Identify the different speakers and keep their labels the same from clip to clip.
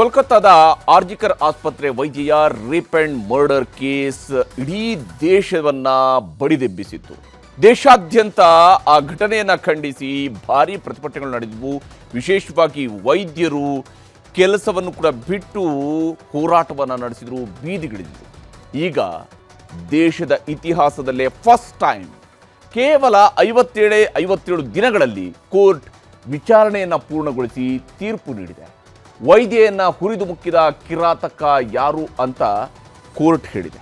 Speaker 1: ಕೋಲ್ಕತ್ತಾದ ಆರ್ಜಿಕರ್ ಆಸ್ಪತ್ರೆ ವೈದ್ಯೆಯ rape and murder case ಇಡೀ ದೇಶವನ್ನ ಬಡಿದೆಬ್ಬಿಸಿತ್ತು. ದೇಶಾದ್ಯಂತ ಆ ಘಟನೆಯನ್ನ ಖಂಡಿಸಿ ಭಾರಿ ಪ್ರತಿಭಟನೆಗಳು ನಡೆದವು ವಿಶೇಷವಾಗಿ ವೈದ್ಯರು ಕೆಲಸವನ್ನು ಕೂಡ ಬಿಟ್ಟು ಹೋರಾಟವನ್ನು ನಡೆಸಿದರು ಬೀದಿಗಿಳಿದ್ರು ಈಗ ದೇಶದ ಇತಿಹಾಸದಲ್ಲೇ ಫಸ್ಟ್ ಟೈಮ್ ಕೇವಲ ಐವತ್ತೇಳೇ, ಐವತ್ತೇಳು ದಿನಗಳಲ್ಲಿ ಕೋರ್ಟ್ ವಿಚಾರಣೆಯನ್ನು ಪೂರ್ಣಗೊಳಿಸಿ ತೀರ್ಪು ನೀಡಿದೆ. ವೈದ್ಯೆಯನ್ನ ಹುರಿದು ಮುಕ್ಕಿದ ಕಿರಾತಕ ಯಾರು ಅಂತ ಕೋರ್ಟ್ ಹೇಳಿದೆ.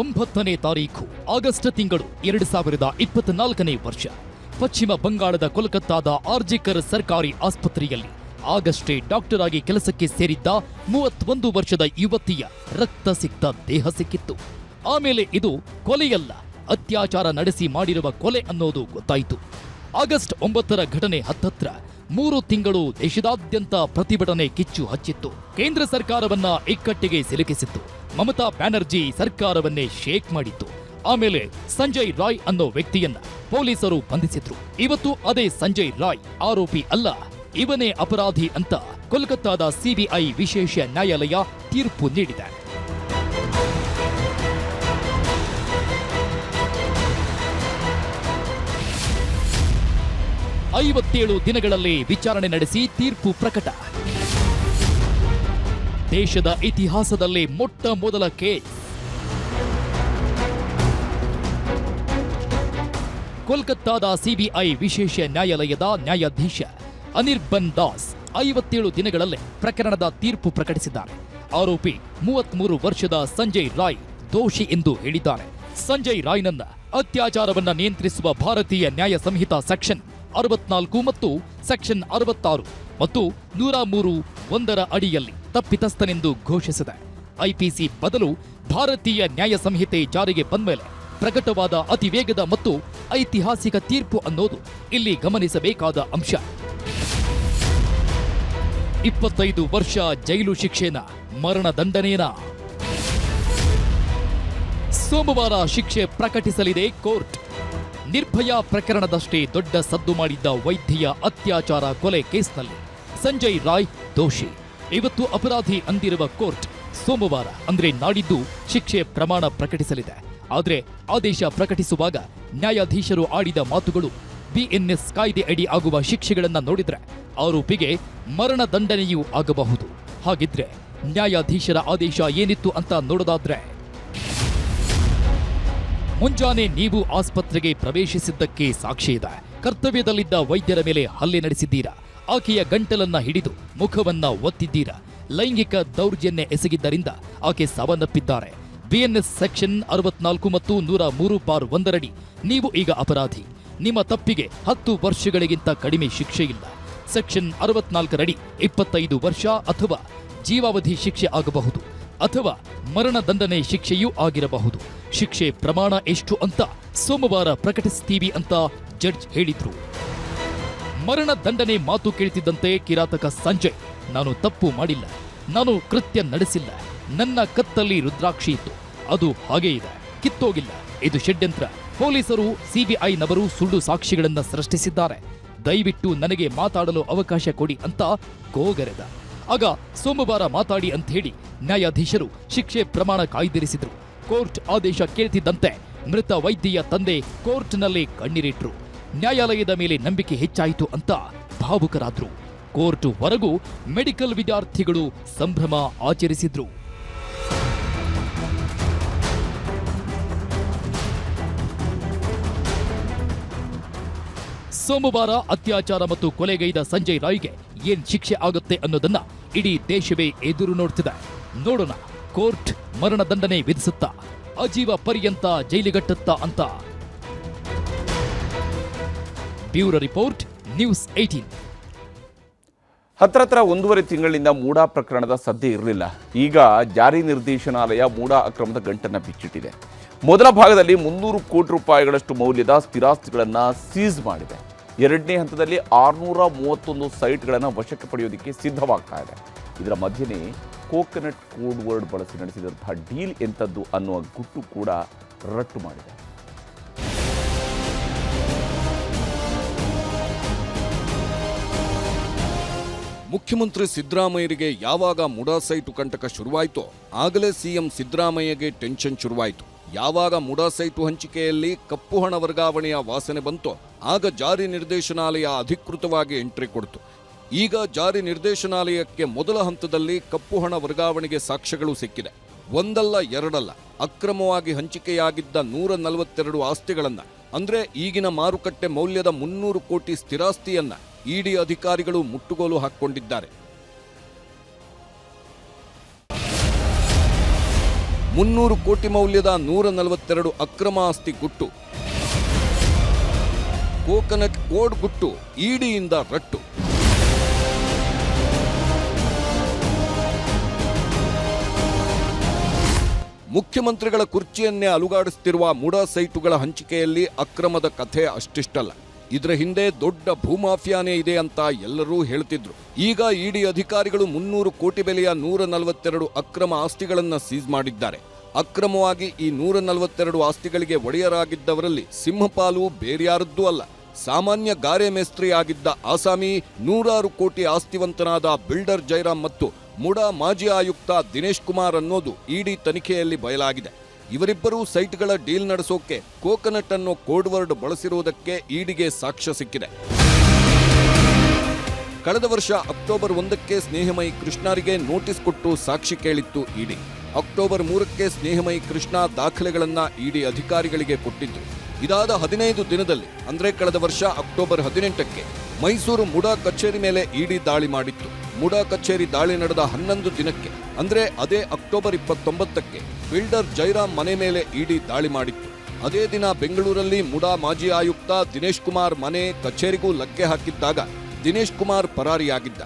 Speaker 2: ಒಂಬತ್ತನೇ ತಾರೀಖು ಆಗಸ್ಟ್ ತಿಂಗಳು ಎರಡು ಸಾವಿರದ ಇಪ್ಪತ್ನಾಲ್ಕನೇ ವರ್ಷ. ಪಶ್ಚಿಮ ಬಂಗಾಳದ ಕೋಲ್ಕತ್ತಾದ ಆರ್ಜಿಕರ್ ಸರ್ಕಾರಿ ಆಸ್ಪತ್ರೆಯಲ್ಲಿ ಆಗಷ್ಟೇ ಡಾಕ್ಟರ್ ಆಗಿ ಕೆಲಸಕ್ಕೆ ಸೇರಿದ್ದ ಮೂವತ್ತೊಂದು ವರ್ಷದ ಯುವತಿಯ ರಕ್ತ ಸಿಕ್ತ ದೇಹ ಸಿಕ್ಕಿತ್ತು. ಆಮೇಲೆ ಇದು ಕೊಲೆಯಲ್ಲ, ಅತ್ಯಾಚಾರ ನಡೆಸಿ ಮಾಡಿರುವ ಕೊಲೆ ಅನ್ನೋದು ಗೊತ್ತಾಯಿತು. ಆಗಸ್ಟ್ ಒಂಬತ್ತರ ಘಟನೆ ಹತ್ತತ್ರ ಮೂರು ತಿಂಗಳು ದೇಶದಾದ್ಯಂತ ಪ್ರತಿಭಟನೆ ಕಿಚ್ಚು ಹಚ್ಚಿತ್ತು. ಕೇಂದ್ರ ಸರ್ಕಾರವನ್ನ ಇಕ್ಕಟ್ಟಿಗೆ ಸಿಲುಕಿಸಿತ್ತು. ಮಮತಾ ಬ್ಯಾನರ್ಜಿ ಸರ್ಕಾರವನ್ನೇ ಶೇಕ್ ಮಾಡಿತ್ತು. ಆಮೇಲೆ ಸಂಜಯ್ ರಾಯ್ ಅನ್ನೋ ವ್ಯಕ್ತಿಯನ್ನ ಪೊಲೀಸರು ಬಂಧಿಸಿದ್ರು. ಇವತ್ತು ಅದೇ ಸಂಜಯ್ ರಾಯ್ ಆರೋಪಿ ಅಲ್ಲ ಇವನೇ ಅಪರಾಧಿ ಅಂತ ಕೋಲ್ಕತ್ತಾದ ಸಿಬಿಐ ವಿಶೇಷ ನ್ಯಾಯಾಲಯ ತೀರ್ಪು ನೀಡಿದೆ. ಐವತ್ತೇಳು ದಿನಗಳಲ್ಲಿ ವಿಚಾರಣೆ ನಡೆಸಿ ತೀರ್ಪು ಪ್ರಕಟ. ದೇಶದ ಇತಿಹಾಸದಲ್ಲಿ ಮೊಟ್ಟ ಮೊದಲ ಕೇಸ್. ಕೋಲ್ಕತ್ತಾದ ಸಿಬಿಐ ವಿಶೇಷ ನ್ಯಾಯಾಲಯದ ನ್ಯಾಯಾಧೀಶ. ಅನಿರ್ಬನ್ ದಾಸ್ ಐವತ್ತೇಳು ದಿನಗಳಲ್ಲೇ ಪ್ರಕರಣದ ತೀರ್ಪು ಪ್ರಕಟಿಸಿದ್ದಾರೆ. ಆರೋಪಿ ಮೂವತ್ಮೂರು ವರ್ಷದ ಸಂಜಯ್ ರಾಯ್ ದೋಷಿ ಎಂದು ಹೇಳಿದ್ದಾರೆ. ಸಂಜಯ್ ರಾಯ್ನನ್ನ ಅತ್ಯಾಚಾರವನ್ನ ನಿಯಂತ್ರಿಸುವ ಭಾರತೀಯ ನ್ಯಾಯ ಸಂಹಿತಾ ಸೆಕ್ಷನ್ ಅರವತ್ನಾಲ್ಕು ಮತ್ತು ಸೆಕ್ಷನ್ ಅರವತ್ತಾರು ಮತ್ತು ನೂರ ಮೂರು ಒಂದರ ಅಡಿಯಲ್ಲಿ ತಪ್ಪಿತಸ್ಥನೆಂದು ಘೋಷಿಸಿದೆ. ಐಪಿಸಿ ಬದಲು ಭಾರತೀಯ ನ್ಯಾಯ ಸಂಹಿತೆ ಜಾರಿಗೆ ಬಂದ್ಮೇಲೆ ಪ್ರಕಟವಾದ ಅತಿ ವೇಗದ ಮತ್ತು ಐತಿಹಾಸಿಕ ತೀರ್ಪು ಅನ್ನೋದು ಇಲ್ಲಿ ಗಮನಿಸಬೇಕಾದ ಅಂಶ. ಇಪ್ಪತ್ತೈದು ವರ್ಷ ಜೈಲು ಶಿಕ್ಷೆನ ಮರಣ ದಂಡನೆಯನ ಸೋಮವಾರ ಶಿಕ್ಷೆ ಪ್ರಕಟಿಸಲಿದೆ ಕೋರ್ಟ್. ನಿರ್ಭಯ ಪ್ರಕರಣದಷ್ಟೇ ದೊಡ್ಡ ಸದ್ದು ಮಾಡಿದ್ದ ವೈದ್ಯೆಯ ಅತ್ಯಾಚಾರ ಕೊಲೆ ಕೇಸ್ನಲ್ಲಿ ಸಂಜಯ್ ರಾಯ್ ದೋಷಿ. ಇವತ್ತು ಅಪರಾಧಿ ಅಂದಿರುವ ಕೋರ್ಟ್ ಸೋಮವಾರ ಅಂದ್ರೆ ನಾಡಿದ್ದು ಶಿಕ್ಷೆ ಪ್ರಮಾಣ ಪ್ರಕಟಿಸಲಿದೆ. ಆದರೆ ಆದೇಶ ಪ್ರಕಟಿಸುವಾಗ ನ್ಯಾಯಾಧೀಶರು ಆಡಿದ ಮಾತುಗಳು ಬಿಎನ್ಎಸ್ ಕಾಯ್ದೆ ಅಡಿ ಆಗುವ ಶಿಕ್ಷೆಗಳನ್ನು ನೋಡಿದ್ರೆ ಆರೋಪಿಗೆ ಮರಣ ದಂಡನೆಯೂ ಆಗಬಹುದು. ಹಾಗಿದ್ರೆ ನ್ಯಾಯಾಧೀಶರ ಆದೇಶ ಏನಿತ್ತು ಅಂತ ನೋಡೋದಾದ್ರೆ, ಮುಂಜಾನೆ ನೀವು ಆಸ್ಪತ್ರೆಗೆ ಪ್ರವೇಶಿಸಿದ್ದಕ್ಕೆ ಸಾಕ್ಷಿ ಇದೆ. ಕರ್ತವ್ಯದಲ್ಲಿದ್ದ ವೈದ್ಯರ ಮೇಲೆ ಹಲ್ಲೆ ನಡೆಸಿದ್ದೀರಾ? ಆಕೆಯ ಗಂಟಲನ್ನ ಹಿಡಿದು ಮುಖವನ್ನ ಒತ್ತಿದ್ದೀರಾ? ಲೈಂಗಿಕ ದೌರ್ಜನ್ಯ ಎಸಗಿದ್ದರಿಂದ ಆಕೆ ಸಾವನ್ನಪ್ಪಿದ್ದಾರೆ. ಬಿಎನ್ಎಸ್ ಸೆಕ್ಷನ್ ಅರವತ್ನಾಲ್ಕು ಮತ್ತು ನೂರ ಮೂರು ಬಾರ್ ಒಂದರಡಿ, ನೀವು ಈಗ ಅಪರಾಧಿ. ನಿಮ್ಮ ತಪ್ಪಿಗೆ ಹತ್ತು ವರ್ಷಗಳಿಗಿಂತ ಕಡಿಮೆ ಶಿಕ್ಷೆ ಇಲ್ಲ ಸೆಕ್ಷನ್ ಅರವತ್ನಾಲ್ಕರಡಿ ಇಪ್ಪತ್ತೈದು ವರ್ಷ ಅಥವಾ ಜೀವಾವಧಿ ಶಿಕ್ಷೆ ಆಗಬಹುದು ಅಥವಾ ಮರಣ ದಂಡನೆ ಶಿಕ್ಷೆಯೂ ಆಗಿರಬಹುದು. ಶಿಕ್ಷೆ ಪ್ರಮಾಣ ಎಷ್ಟು ಅಂತ ಸೋಮವಾರ ಪ್ರಕಟಿಸ್ತೀವಿ ಅಂತ ಜಡ್ಜ್ ಹೇಳಿದ್ರು. ಮರಣ ದಂಡನೆ ಮಾತು ಕೇಳ್ತಿದ್ದಂತೆ ಕಿರಾತಕ ಸಂಜಯ್, ನಾನು ತಪ್ಪು ಮಾಡಿಲ್ಲ. ನಾನು ಕೃತ್ಯ ನಡೆಸಿಲ್ಲ. ನನ್ನ ಕತ್ತಲ್ಲಿ ರುದ್ರಾಕ್ಷಿ ಇತ್ತು. ಅದು ಹಾಗೇ ಇದೆ. ಕಿತ್ತೋಗಿಲ್ಲ. ಇದು ಷಡ್ಯಂತ್ರ. ಪೊಲೀಸರು ಸಿಬಿಐನವರು ಸುಳ್ಳು ಸಾಕ್ಷಿಗಳನ್ನ ಸೃಷ್ಟಿಸಿದ್ದಾರೆ. ದಯವಿಟ್ಟು ನನಗೆ ಮಾತಾಡಲು ಅವಕಾಶ ಕೊಡಿ ಅಂತ ಗೋಗರೆದ. ಆಗ ಸೋಮವಾರ ಮಾತಾಡಿ ಅಂತ ಹೇಳಿ ನ್ಯಾಯಾಧೀಶರು ಶಿಕ್ಷೆ ಪ್ರಮಾಣ ಕಾಯ್ದಿರಿಸಿದ್ರು. ಕೋರ್ಟ್ ಆದೇಶ ಕೇಳ್ತಿದ್ದಂತೆ ಮೃತ ವೈದ್ಯೆಯ ತಂದೆ ಕೋರ್ಟ್ನಲ್ಲಿ ಕಣ್ಣೀರಿಟ್ರು. ನ್ಯಾಯಾಲಯದ ಮೇಲೆ ನಂಬಿಕೆ ಹೆಚ್ಚಾಯಿತು ಅಂತ ಭಾವುಕರಾದ್ರು. ಕೋರ್ಟ್ ವರೆಗೂ ಮೆಡಿಕಲ್ ವಿದ್ಯಾರ್ಥಿಗಳು ಸಂಭ್ರಮ ಆಚರಿಸಿದ್ರು. ಸೋಮವಾರ ಅತ್ಯಾಚಾರ ಮತ್ತು ಕೊಲೆಗೈದ ಸಂಜಯ್ ರಾಯ್ಗೆ ಏನ್ ಶಿಕ್ಷೆ ಆಗುತ್ತೆ ಅನ್ನೋದನ್ನ ಇಡೀ ದೇಶವೇ ಎದುರು ನೋಡ್ತಿದೆ. ನೋಡೋಣ, ಕೋರ್ಟ್ ಮರಣ ದಂಡನೆ ವಿಧಿಸುತ್ತಾ, ಅಜೀವ ಪರ್ಯಂತ ಜೈಲಿಗಟ್ಟುತ್ತಾ ಅಂತ. ಬ್ಯೂರೋ ರಿಪೋರ್ಟ್, ನ್ಯೂಸ್ ಏಟೀನ್
Speaker 1: ಹತ್ರ ಹತ್ರ ಒಂದೂವರೆ ತಿಂಗಳಿಂದ ಮೂಡಾ ಪ್ರಕರಣದ ಸದ್ಯ ಇರಲಿಲ್ಲ. ಈಗ ಜಾರಿ ನಿರ್ದೇಶನಾಲಯ ಮೂಡಾ ಅಕ್ರಮದ ಗಂಟನ್ನು ಬಿಚ್ಚಿಟ್ಟಿದೆ. ಮೊದಲ ಭಾಗದಲ್ಲಿ ಮುನ್ನೂರು ಕೋಟಿ ರೂಪಾಯಿಗಳಷ್ಟು ಮೌಲ್ಯದ ಸ್ಥಿರಾಸ್ತಿಗಳನ್ನು ಸೀಸ್ ಮಾಡಿದೆ. ಎರಡನೇ ಹಂತದಲ್ಲಿ ಆರುನೂರ ಮೂವತ್ತೊಂದು ಸೈಟ್ಗಳನ್ನು ವಶಕ್ಕೆ ಪಡೆಯೋದಕ್ಕೆ ಸಿದ್ಧವಾಗ್ತಾ ಇದೆ. ಇದರ ಮಧ್ಯೆ ಕೋಕೋನಟ್ ಕೋಡ್ ವರ್ಡ್ ಬಳಸಿ ನಡೆಸಿದಂತಹ ಡೀಲ್ ಎಂಥದ್ದು ಅನ್ನುವ ಗುಟ್ಟು ಕೂಡ ರಟ್ಟು ಮಾಡಿದೆ.
Speaker 3: ಮುಖ್ಯಮಂತ್ರಿ ಸಿದ್ದರಾಮಯ್ಯರಿಗೆ ಯಾವಾಗ ಮುಡಾ ಸೈಟು ಕಂಟಕ ಶುರುವಾಯಿತೋ ಆಗಲೇ ಸಿಎಂ ಸಿದ್ದರಾಮಯ್ಯಗೆ ಟೆನ್ಷನ್ ಶುರುವಾಯಿತು. ಯಾವಾಗ ಮುಡಾ ಸೈಟು ಹಂಚಿಕೆಯಲ್ಲಿ ಕಪ್ಪು ಹಣ ವರ್ಗಾವಣೆಯ ವಾಸನೆ ಬಂತೋ ಆಗ ಜಾರಿ ನಿರ್ದೇಶನಾಲಯ ಅಧಿಕೃತವಾಗಿ ಎಂಟ್ರಿ ಕೊಡ್ತು. ಈಗ ಜಾರಿ ನಿರ್ದೇಶನಾಲಯಕ್ಕೆ ಮೊದಲ ಹಂತದಲ್ಲಿ ಕಪ್ಪು ಹಣ ವರ್ಗಾವಣೆಗೆ ಸಾಕ್ಷ್ಯಗಳು ಸಿಕ್ಕಿದೆ. ಒಂದಲ್ಲ, ಎರಡಲ್ಲ, ಅಕ್ರಮವಾಗಿ ಹಂಚಿಕೆಯಾಗಿದ್ದ ನೂರ ನಲವತ್ತೆರಡು ಆಸ್ತಿಗಳನ್ನು, ಅಂದರೆ ಈಗಿನ ಮಾರುಕಟ್ಟೆ ಮೌಲ್ಯದ ಮುನ್ನೂರು ಕೋಟಿ ಸ್ಥಿರಾಸ್ತಿಯನ್ನ ಇಡಿ ಅಧಿಕಾರಿಗಳು ಮುಟ್ಟುಗೋಲು ಹಾಕಿಕೊಂಡಿದ್ದಾರೆ. ಮುನ್ನೂರು ಕೋಟಿ ಮೌಲ್ಯದ ನೂರ ನಲವತ್ತೆರಡು ಅಕ್ರಮ ಆಸ್ತಿ ಗುಟ್ಟು ಕೋಕೋನಟ್ ಕೋಡ್ ಗುಟ್ಟು ಇಡಿಯಿಂದ ರಟ್ಟು. ಮುಖ್ಯಮಂತ್ರಿಗಳ ಕುರ್ಚಿಯನ್ನೇ ಅಲುಗಾಡಿಸುತ್ತಿರುವ ಮುಡ ಸೈಟುಗಳ ಹಂಚಿಕೆಯಲ್ಲಿ ಅಕ್ರಮದ ಕಥೆ ಅಷ್ಟಿಷ್ಟಲ್ಲ. ಇದರ ಹಿಂದೆ ದೊಡ್ಡ ಭೂಮಾಫಿಯಾನೇ ಇದೆ ಅಂತ ಎಲ್ಲರೂ ಹೇಳ್ತಿದ್ರು. ಈಗ ಇಡಿ ಅಧಿಕಾರಿಗಳು ಮುನ್ನೂರು ಕೋಟಿ ಬೆಲೆಯ ನೂರ ನಲವತ್ತೆರಡು ಅಕ್ರಮ ಆಸ್ತಿಗಳನ್ನು ಸೀಸ್ ಮಾಡಿದ್ದಾರೆ. ಅಕ್ರಮವಾಗಿ ಈ ನೂರ ನಲವತ್ತೆರಡು ಆಸ್ತಿಗಳಿಗೆ ಒಡೆಯರಾಗಿದ್ದವರಲ್ಲಿ ಸಿಂಹಪಾಲು ಬೇರ್ಯಾರದ್ದೂ ಅಲ್ಲ. ಸಾಮಾನ್ಯ ಗಾರೆ ಮೇಸ್ತ್ರಿ ಆಗಿದ್ದ ಆಸಾಮಿ ನೂರಾರು ಕೋಟಿ ಆಸ್ತಿವಂತನಾದ ಬಿಲ್ಡರ್ ಜೈರಾಮ್ ಮತ್ತು ಮುಡ ಮಾಜಿ ಆಯುಕ್ತ ದಿನೇಶ್ ಕುಮಾರ್ ಅನ್ನೋದು ಇಡಿ ತನಿಖೆಯಲ್ಲಿ ಬಯಲಾಗಿದೆ. ಇವರಿಬ್ಬರೂ ಸೈಟ್ಗಳ ಡೀಲ್ ನಡೆಸೋಕೆ ಕೋಕೋನಟ್ ಅನ್ನೋ ಕೋಡ್ವರ್ಡ್ ಬಳಸಿರುವುದಕ್ಕೆ ಇಡಿಗೆ ಸಾಕ್ಷ್ಯ ಸಿಕ್ಕಿದೆ. ಕಳೆದ ವರ್ಷ ಅಕ್ಟೋಬರ್ ಒಂದಕ್ಕೆ ಸ್ನೇಹಮಯಿ ಕೃಷ್ಣರಿಗೆ ನೋಟಿಸ್ ಕೊಟ್ಟು ಸಾಕ್ಷಿ ಕೇಳಿತ್ತು ಇಡಿ. ಅಕ್ಟೋಬರ್ ಮೂರಕ್ಕೆ ಸ್ನೇಹಮಯಿ ಕೃಷ್ಣ ದಾಖಲೆಗಳನ್ನು ಇಡಿ ಅಧಿಕಾರಿಗಳಿಗೆ ಕೊಟ್ಟಿದ್ರು ಇದಾದ ಹದಿನೈದು ದಿನದಲ್ಲಿ, ಅಂದ್ರೆ ಕಳೆದ ವರ್ಷ ಅಕ್ಟೋಬರ್ ಹದಿನೆಂಟಕ್ಕೆ, ಮೈಸೂರು ಮುಡಾ ಕಚೇರಿ ಮೇಲೆ ಇಡಿ ದಾಳಿ ಮಾಡಿತ್ತು. ಮುಡಾ ಕಚೇರಿ ದಾಳಿ ನಡೆದ ಹನ್ನೊಂದು ದಿನಕ್ಕೆ, ಅಂದ್ರೆ ಅದೇ ಅಕ್ಟೋಬರ್ ಇಪ್ಪತ್ತೊಂಬತ್ತಕ್ಕೆ ಬಿಲ್ಡರ್ ಜೈರಾಮ್ ಮನೆ ಮೇಲೆ ಇಡಿ ದಾಳಿ ಮಾಡಿತ್ತು. ಅದೇ ದಿನ ಬೆಂಗಳೂರಲ್ಲಿ ಮುಡಾ ಮಾಜಿ ಆಯುಕ್ತ ದಿನೇಶ್ ಕುಮಾರ್ ಮನೆ ಕಚೇರಿಗೂ ಲಗ್ಗೆ ಹಾಕಿದ್ದಾಗ ದಿನೇಶ್ ಕುಮಾರ್ ಪರಾರಿಯಾಗಿದ್ದ.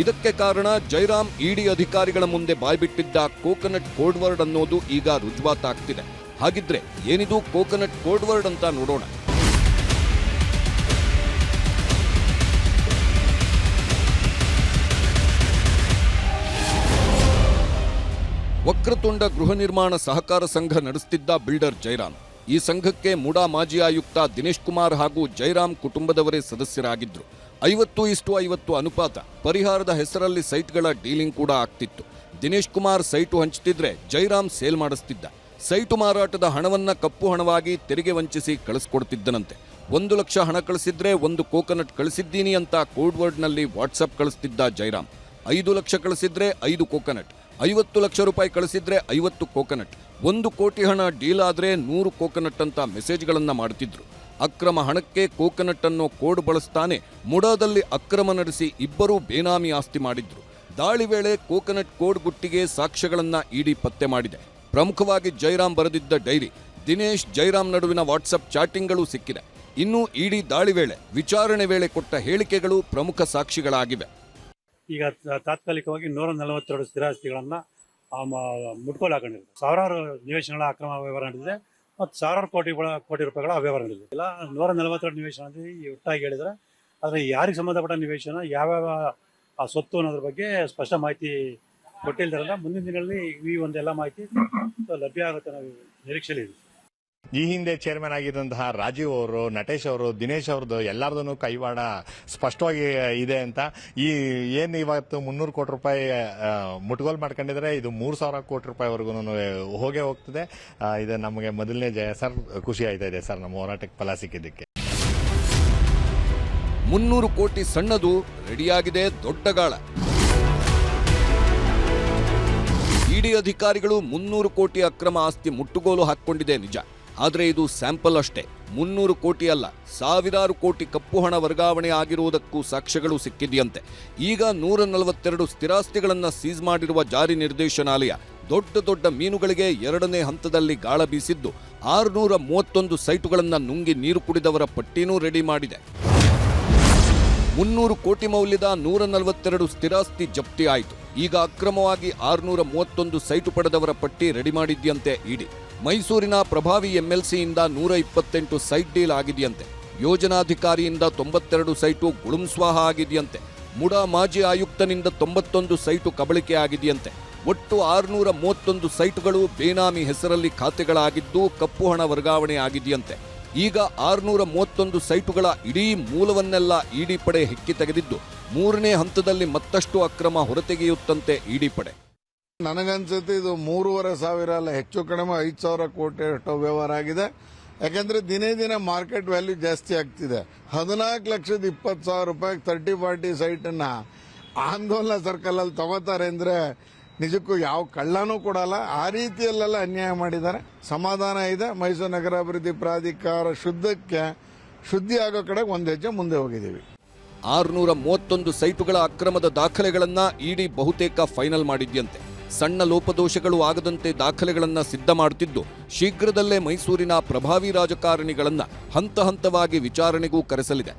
Speaker 3: ಇದಕ್ಕೆ ಕಾರಣ ಜೈರಾಮ್ ಇಡಿ ಅಧಿಕಾರಿಗಳ ಮುಂದೆ ಬಾಯ್ಬಿಟ್ಟಿದ್ದ ಕೋಕೋನಟ್ ಕೋಡ್ ವರ್ಡ್ ಅನ್ನೋದು ಈಗ ರುಜುವಾತಾಗ್ತಿದೆ. ಹಾಗಿದ್ರೆ ಏನಿದು ಕೋಕೋನಟ್ ಕೋಡ್ ವರ್ಡ್ ಅಂತ ನೋಡೋಣ. ವಕ್ರತುಂಡ ಗೃಹ ನಿರ್ಮಾಣ ಸಹಕಾರ ಸಂಘ ನಡೆಸುತ್ತಿದ್ದ ಬಿಲ್ಡರ್ ಜೈರಾಮ್. ಈ ಸಂಘಕ್ಕೆ ಮುಡಾ ಮಾಜಿ ಆಯುಕ್ತ ದಿನೇಶ್ ಕುಮಾರ್ ಹಾಗೂ ಜೈರಾಮ್ ಕುಟುಂಬದವರೇ ಸದಸ್ಯರಾಗಿದ್ದರು ಐವತ್ತು ಇಷ್ಟು ಐವತ್ತು ಅನುಪಾತ ಪರಿಹಾರದ ಹೆಸರಲ್ಲಿ ಸೈಟ್ಗಳ ಡೀಲಿಂಗ್ ಕೂಡ ಆಗ್ತಿತ್ತು. ದಿನೇಶ್ ಕುಮಾರ್ ಸೈಟು ಹಂಚುತ್ತಿದ್ರೆ ಜೈರಾಮ್ ಸೇಲ್ ಮಾಡಿಸ್ತಿದ್ದ. ಸೈಟು ಮಾರಾಟದ ಹಣವನ್ನು ಕಪ್ಪು ಹಣವಾಗಿ ತೆರಿಗೆ ವಂಚಿಸಿ ಕಳಿಸ್ಕೊಡ್ತಿದ್ದನಂತೆ. ಒಂದು ಲಕ್ಷ ಹಣ ಕಳಿಸಿದ್ರೆ ಒಂದು ಕೋಕೋನಟ್ ಕಳಿಸಿದ್ದೀನಿ ಅಂತ ಕೋಡ್ ವರ್ಡ್ನಲ್ಲಿ ವಾಟ್ಸಪ್ ಕಳಿಸ್ತಿದ್ದ ಜೈರಾಮ್. ಐದು ಲಕ್ಷ ಕಳಿಸಿದ್ರೆ ಐದು ಕೋಕೋನಟ್, ಐವತ್ತು ಲಕ್ಷ ರೂಪಾಯಿ ಕಳಿಸಿದ್ರೆ ಐವತ್ತು ಕೋಕೋನಟ್, ಒಂದು ಕೋಟಿ ಹಣ ಡೀಲ್ ಆದರೆ ನೂರು ಕೋಕೋನಟ್ ಅಂತ ಮೆಸೇಜ್ಗಳನ್ನು ಮಾಡ್ತಿದ್ರು. ಅಕ್ರಮ ಹಣಕ್ಕೆ ಕೋಕೋನಟ್ ಅನ್ನೋ ಕೋಡ್ ಬಳಸ್ತಾನೆ ಮುಡಾದಲ್ಲಿ ಅಕ್ರಮ ನಡೆಸಿ ಇಬ್ಬರೂ ಬೇನಾಮಿ ಆಸ್ತಿ ಮಾಡಿದ್ರು. ದಾಳಿ ವೇಳೆ ಕೋಕೋನಟ್ ಕೋಡ್ ಗುಟ್ಟಿಗೆ ಸಾಕ್ಷ್ಯಗಳನ್ನು ಇಡಿ ಪತ್ತೆ ಮಾಡಿದೆ. ಪ್ರಮುಖವಾಗಿ ಜೈರಾಮ್ ಬರೆದಿದ್ದ ಡೈರಿ. ದಿನೇಶ್ ಜೈರಾಮ್ ನಡುವಿನ ವಾಟ್ಸಪ್ ಚಾಟಿಂಗ್ಗಳು ಸಿಕ್ಕಿದೆ. ಇನ್ನು ಇಡಿ ದಾಳಿ ವೇಳೆ, ವಿಚಾರಣೆ ವೇಳೆ ಕೊಟ್ಟ ಹೇಳಿಕೆಗಳು ಪ್ರಮುಖ ಸಾಕ್ಷಿಗಳಾಗಿವೆ.
Speaker 4: ಈಗ ತಾತ್ಕಾಲಿಕವಾಗಿ ನೂರ ನಲವತ್ತೆರಡು ಸ್ಥಿರಾಸ್ತಿಗಳನ್ನ ಮುಟ್ಕೊಳ್ಳಿ ಹಾಕೊಂಡಿದ್ದಾರೆ ಸಾವಿರಾರು ನಿವೇಶನಗಳ ಅಕ್ರಮ ವ್ಯವಹಾರ ನಡೆದಿದೆ ಮತ್ತು ಸಾವಿರಾರು ಕೋಟಿ ಕೋಟಿ ರೂಪಾಯಿಗಳ ಅವ್ಯವಹಾರ ನಡೆದಿದೆ. ಇಲ್ಲ, ನೂರ ನಲವತ್ತೆರಡು ನಿವೇಶನ ಒಟ್ಟಾಗಿ ಹೇಳಿದ್ರೆ ಆದರೆ ಯಾರಿಗೆ ಸಂಬಂಧಪಟ್ಟ ನಿವೇಶನ, ಯಾವ್ಯಾವ ಆ ಸ್ವತ್ತು ಅನ್ನೋದ್ರ ಬಗ್ಗೆ ಸ್ಪಷ್ಟ ಮಾಹಿತಿ ಕೊಟ್ಟಿಲ್ದಾರಲ್ಲ ಮುಂದಿನ ದಿನಗಳಲ್ಲಿ ಈ ಒಂದೆಲ್ಲ ಮಾಹಿತಿ ಲಭ್ಯ ಆಗುತ್ತೆ ನಾವು ನಿರೀಕ್ಷೆಯಲ್ಲಿ ಇದೆ
Speaker 5: ಈ ಹಿಂದೆ ಚೇರ್ಮನ್ ಆಗಿದ್ದಂತಹ ರಾಜೀವ್ ಅವರು ನಟೇಶ್ ಅವರು ದಿನೇಶ್ ಅವ್ರದ್ದು ಎಲ್ಲಾರ್ದು ಕೈವಾಡ ಸ್ಪಷ್ಟವಾಗಿ ಇದೆ ಅಂತ. ಈ ಏನು ಇವತ್ತು ಮುನ್ನೂರು ಕೋಟಿ ರೂಪಾಯಿ ಮುಟ್ಗೋಲ್ ಮಾಡ್ಕೊಂಡಿದ್ರೆ ಇದು ಮೂರು ಸಾವಿರ ಕೋಟಿ ರೂಪಾಯಿವರೆಗೂ ಹೋಗೇ ಹೋಗ್ತದೆ. ಇದು ನಮಗೆ ಮೊದಲನೇ ಜಯ. ಸರ್ ಖುಷಿ ಆಯ್ತಾ ಇದೆ ಸರ್ ನಮ್ಮ ಹೋರಾಟಕ್ಕೆ ಫಲ ಸಿಕ್ಕಿದ್ದಕ್ಕೆ?
Speaker 3: ಮುನ್ನೂರು ಕೋಟಿ ಸಣ್ಣದು ರೆಡಿಯಾಗಿದೆ ದೊಡ್ಡ ಗಾಳ. ಇಡಿ ಅಧಿಕಾರಿಗಳು ಮುನ್ನೂರು ಕೋಟಿ ಅಕ್ರಮ ಆಸ್ತಿ ಮುಟ್ಟುಗೋಲು ಹಾಕಿಕೊಂಡಿದೆ ನಿಜ. ಆದರೆ ಇದು ಸ್ಯಾಂಪಲ್ ಅಷ್ಟೇ. ಮುನ್ನೂರು ಕೋಟಿ ಅಲ್ಲ, ಸಾವಿರಾರು ಕೋಟಿ ಕಪ್ಪು ಹಣ ವರ್ಗಾವಣೆ ಆಗಿರುವುದಕ್ಕೂ ಸಾಕ್ಷ್ಯಗಳು ಸಿಕ್ಕಿದೆಯಂತೆ. ಈಗ ನೂರ ನಲವತ್ತೆರಡು ಸ್ಥಿರಾಸ್ತಿಗಳನ್ನು ಸೀಸ್ ಮಾಡಿರುವ ಜಾರಿ ನಿರ್ದೇಶನಾಲಯ ದೊಡ್ಡ ದೊಡ್ಡ ಮೀನುಗಳಿಗೆ ಎರಡನೇ ಹಂತದಲ್ಲಿ ಗಾಳ ಬೀಸಿದ್ದು ಆರುನೂರ ಮೂವತ್ತೊಂದು ಸೈಟುಗಳನ್ನು ನುಂಗಿ ನೀರು ಕುಡಿದವರ ಪಟ್ಟಿನೂ ರೆಡಿ ಮಾಡಿದೆ. ಮುನ್ನೂರು ಕೋಟಿ ಮೌಲ್ಯದ ನೂರ ನಲವತ್ತೆರಡು ಸ್ಥಿರಾಸ್ತಿ ಜಪ್ತಿ ಆಯಿತು. ಈಗ ಅಕ್ರಮವಾಗಿ ಆರುನೂರ ಮೂವತ್ತೊಂದು ಸೈಟು ಪಡೆದವರ ಪಟ್ಟಿ ರೆಡಿ ಮಾಡಿದ್ಯಂತೆ ಇಡಿ. ಮೈಸೂರಿನ ಪ್ರಭಾವಿ ಎಂಎಲ್ಸಿಯಿಂದ ನೂರ ಇಪ್ಪತ್ತೆಂಟು ಸೈಟ್ ಡೀಲ್ ಆಗಿದೆಯಂತೆ. ಯೋಜನಾಧಿಕಾರಿಯಿಂದ ತೊಂಬತ್ತೆರಡು ಸೈಟು ಗುಳುಂಸ್ವಾಹ ಆಗಿದೆಯಂತೆ. ಮುಡಾ ಮಾಜಿ ಆಯುಕ್ತನಿಂದ ತೊಂಬತ್ತೊಂದು ಸೈಟು ಕಬಳಿಕೆ ಆಗಿದೆಯಂತೆ. ಒಟ್ಟು ಆರುನೂರ ಮೂವತ್ತೊಂದು ಸೈಟುಗಳು ಬೇನಾಮಿ ಹೆಸರಲ್ಲಿ ಖಾತೆಗಳಾಗಿದ್ದು ಕಪ್ಪು ಹಣ ವರ್ಗಾವಣೆ ಆಗಿದೆಯಂತೆ. ಈಗ ಆರುನೂರ ಮೂವತ್ತೊಂದು ಸೈಟುಗಳ ಇಡೀ ಮೂಲವನ್ನೆಲ್ಲ ಇಡಿ ಪಡೆ ಹೆಕ್ಕಿ ತೆಗೆದಿದ್ದು. ಮೂರನೇ ಹಂತದಲ್ಲಿ ಮತ್ತಷ್ಟು ಅಕ್ರಮ ಹೊರತೆಗೆಯುತ್ತಂತೆ ಇಡಿ ಪಡೆ.
Speaker 6: ನನಗನ್ಸುತ್ತೆ ಇದು ಮೂರುವರೆ ಸಾವಿರ ಅಲ್ಲ, ಹೆಚ್ಚು ಕಡಿಮೆ ಐದು ಸಾವಿರ ಕೋಟಿ ಅಷ್ಟು ವ್ಯವಹಾರ ಆಗಿದೆ. ಯಾಕಂದ್ರೆ ದಿನೇ ದಿನ ಮಾರ್ಕೆಟ್ ವ್ಯಾಲ್ಯೂ ಜಾಸ್ತಿ ಆಗ್ತಿದೆ. ಹದಿನಾಲ್ಕು ಲಕ್ಷದ ಇಪ್ಪತ್ತು ಸಾವಿರ ರೂಪಾಯಿ ತರ್ಟಿ ಫಾರ್ಟಿ ಸೈಟನ್ನ ಆಂದೋಲನ ಸರ್ಕಲ್ ಅಲ್ಲಿ ತಗೋತಾರೆ ಅಂದ್ರೆ ನಿಜಕ್ಕೂ ಯಾವ ಕಳ್ಳನೂ ಕೊಡಲ್ಲ. ಆ ರೀತಿಯಲ್ಲೆಲ್ಲ ಅನ್ಯಾಯ ಮಾಡಿದ್ದಾರೆ. ಸಮಾಧಾನ ಇದೆ. ಮೈಸೂರು ನಗರಾಭಿವೃದ್ಧಿ ಪ್ರಾಧಿಕಾರ ಶುದ್ಧಕ್ಕೆ ಶುದ್ಧಿ ಆಗೋ ಕಡೆ ಒಂದು ಹೆಜ್ಜೆ ಮುಂದೆ ಹೋಗಿದ್ದೀವಿ.
Speaker 3: ಆರುನೂರ ಮೂವತ್ತೊಂದು ಸೈಟುಗಳ ಅಕ್ರಮದ ದಾಖಲೆಗಳನ್ನ ಇಡಿ ಬಹುತೇಕ ಫೈನಲ್ ಮಾಡಿದ್ಯಂತೆ. ಸಣ್ಣ ಲೋಪದೋಷಗಳು ಆಗದಂತೆ ದಾಖಲೆಗಳನ್ನ ಸಿದ್ಧ ಮಾಡುತ್ತಿದ್ದು, ಶೀಘ್ರದಲ್ಲೇ ಮೈಸೂರಿನ ಪ್ರಭಾವಿ ರಾಜಕಾರಣಿಗಳನ್ನ ಹಂತ ಹಂತವಾಗಿ ವಿಚಾರಣೆಗೂ ಕರೆಸಲಿದೆ.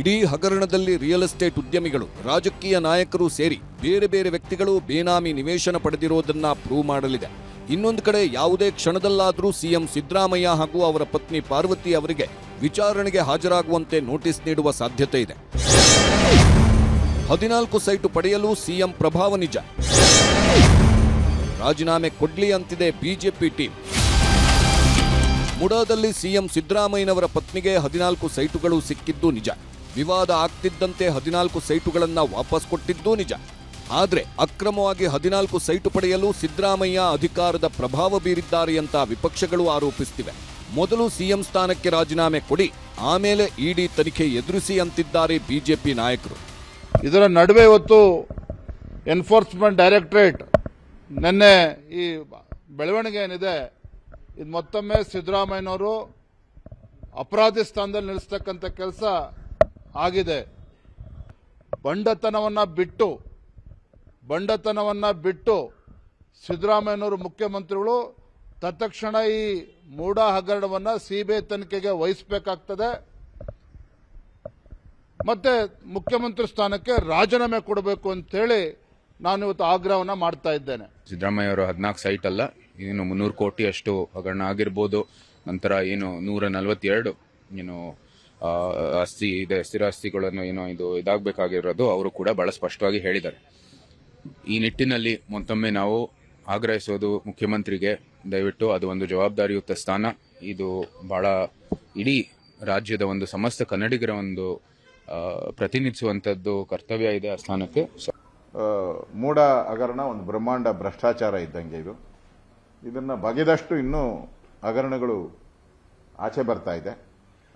Speaker 3: ಇಡೀ ಹಗರಣದಲ್ಲಿ ರಿಯಲ್ ಎಸ್ಟೇಟ್ ಉದ್ಯಮಿಗಳು, ರಾಜಕೀಯ ನಾಯಕರು ಸೇರಿ ಬೇರೆ ಬೇರೆ ವ್ಯಕ್ತಿಗಳು ಬೇನಾಮಿ ನಿವೇಶನ ಪಡೆದಿರುವುದನ್ನ ಪ್ರೂವ್ ಮಾಡಲಿದೆ. ಇನ್ನೊಂದು ಕಡೆ ಯಾವುದೇ ಕ್ಷಣದಲ್ಲಾದರೂ ಸಿಎಂ ಸಿದ್ದರಾಮಯ್ಯ ಹಾಗೂ ಅವರ ಪತ್ನಿ ಪಾರ್ವತಿ ಅವರಿಗೆ ವಿಚಾರಣೆಗೆ ಹಾಜರಾಗುವಂತೆ ನೋಟಿಸ್ ನೀಡುವ ಸಾಧ್ಯತೆ ಇದೆ. ಹದಿನಾಲ್ಕು ಸೈಟು ಪಡೆಯಲು ಸಿಎಂ ಪ್ರಭಾವ ನಿಜ. ರಾಜೀನಾಮೆ ಕೊಡ್ಲಿ ಅಂತಿದೆ ಬಿಜೆಪಿ ಟೀಮ್ ಮುಡಾದಲ್ಲಿ ಸಿಎಂ ಸಿದ್ದರಾಮಯ್ಯನವರ ಪತ್ನಿಗೆ ಹದಿನಾಲ್ಕು ಸೈಟುಗಳು ಸಿಕ್ಕಿದ್ದು ನಿಜ. ವಿವಾದ ಆಗ್ತಿದ್ದಂತೆ ಹದಿನಾಲ್ಕು ಸೈಟುಗಳನ್ನು ವಾಪಸ್ ಕೊಟ್ಟಿದ್ದೂ ನಿಜ. ಆದರೆ ಅಕ್ರಮವಾಗಿ ಹದಿನಾಲ್ಕು ಸೈಟು ಪಡೆಯಲು ಸಿದ್ದರಾಮಯ್ಯ ಅಧಿಕಾರದ ಪ್ರಭಾವ ಬೀರಿದ್ದಾರೆ ಅಂತ ವಿಪಕ್ಷಗಳು ಆರೋಪಿಸುತ್ತಿವೆ ಮೊದಲು ಸಿಎಂ ಸ್ಥಾನಕ್ಕೆ ರಾಜೀನಾಮೆ ಕೊಡಿ, ಆಮೇಲೆ ಇಡಿ ತನಿಖೆ ಎದುರಿಸಿ ಅಂತಿದ್ದಾರೆ ಬಿಜೆಪಿ ನಾಯಕರು.
Speaker 6: ಇದರ ನಡುವೆ ಇವತ್ತು ಎನ್ಫೋರ್ಸ್ಮೆಂಟ್ ಡೈರೆಕ್ಟರೇಟ್ ನಿನ್ನೆ ಈ ಬೆಳವಣಿಗೆ ಏನಿದೆ, ಇದು ಮತ್ತೊಮ್ಮೆ ಸಿದ್ದರಾಮಯ್ಯನವರು ಅಪರಾಧಿ ಸ್ಥಾನದಲ್ಲಿ ನಿಲ್ಲಿಸ್ತಕ್ಕಂಥ ಕೆಲಸ ಆಗಿದೆ. ಬಂಡತನವನ್ನು ಬಿಟ್ಟು ಬಂಡತನವನ್ನು ಬಿಟ್ಟು ಸಿದ್ದರಾಮಯ್ಯನವರು ಮುಖ್ಯಮಂತ್ರಿಗಳು ತತ್ಕ್ಷಣ ಈ ಮೂಢ ಹಗರಣವನ್ನ ಸಿಬಿಐ ತನಿಖೆಗೆ ವಹಿಸಬೇಕಾಗ್ತದೆ. ಮತ್ತೆ ಮುಖ್ಯಮಂತ್ರಿ ಸ್ಥಾನಕ್ಕೆ ರಾಜೀನಾಮೆ ಕೊಡಬೇಕು ಅಂತೇಳಿ ನಾನು ಇವತ್ತು ಆಗ್ರಹವನ್ನ ಮಾಡ್ತಾ ಇದ್ದೇನೆ.
Speaker 7: ಸಿದ್ದರಾಮಯ್ಯ ಅವರು ಹದಿನಾಲ್ಕು ಸೈಟ್ ಅಲ್ಲ ಏನು ಮುನ್ನೂರು ಕೋಟಿ ಅಷ್ಟು ಹಗರಣ ಆಗಿರ್ಬೋದು. ನಂತರ ಏನು ನೂರ ನಲವತ್ತೆರಡು ಏನು ಆಸ್ತಿ ಇದೆ ಸ್ಥಿರಾಸ್ತಿಗಳನ್ನು ಏನೋ ಇದು ಇದಾಗಬೇಕಾಗಿರೋದು, ಅವರು ಕೂಡ ಬಹಳ ಸ್ಪಷ್ಟವಾಗಿ ಹೇಳಿದ್ದಾರೆ. ಈ ನಿಟ್ಟಿನಲ್ಲಿ ಮತ್ತೊಮ್ಮೆ ನಾವು ಆಗ್ರಹಿಸೋದು ಮುಖ್ಯಮಂತ್ರಿಗೆ, ದಯವಿಟ್ಟು ಅದು ಒಂದು ಜವಾಬ್ದಾರಿಯುತ ಸ್ಥಾನ. ಇದು ಬಹಳ ಇಡೀ ರಾಜ್ಯದ ಒಂದು ಸಮಸ್ತ ಕನ್ನಡಿಗರ ಒಂದು ಪ್ರತಿನಿಧಿಸುವಂಥದ್ದು ಕರ್ತವ್ಯ ಇದೆ ಆ ಸ್ಥಾನಕ್ಕೆ.
Speaker 8: ಮೂಡ ಮೂಢ ಹಗರಣ ಒಂದು ಬ್ರಹ್ಮಾಂಡ ಭ್ರಷ್ಟಾಚಾರ ಇದ್ದಂಗೆ ಇದು. ಇದನ್ನ ಬಗೆದಷ್ಟು ಇನ್ನೂ ಹಗರಣಗಳು ಆಚೆ ಬರ್ತಾ ಇದೆ.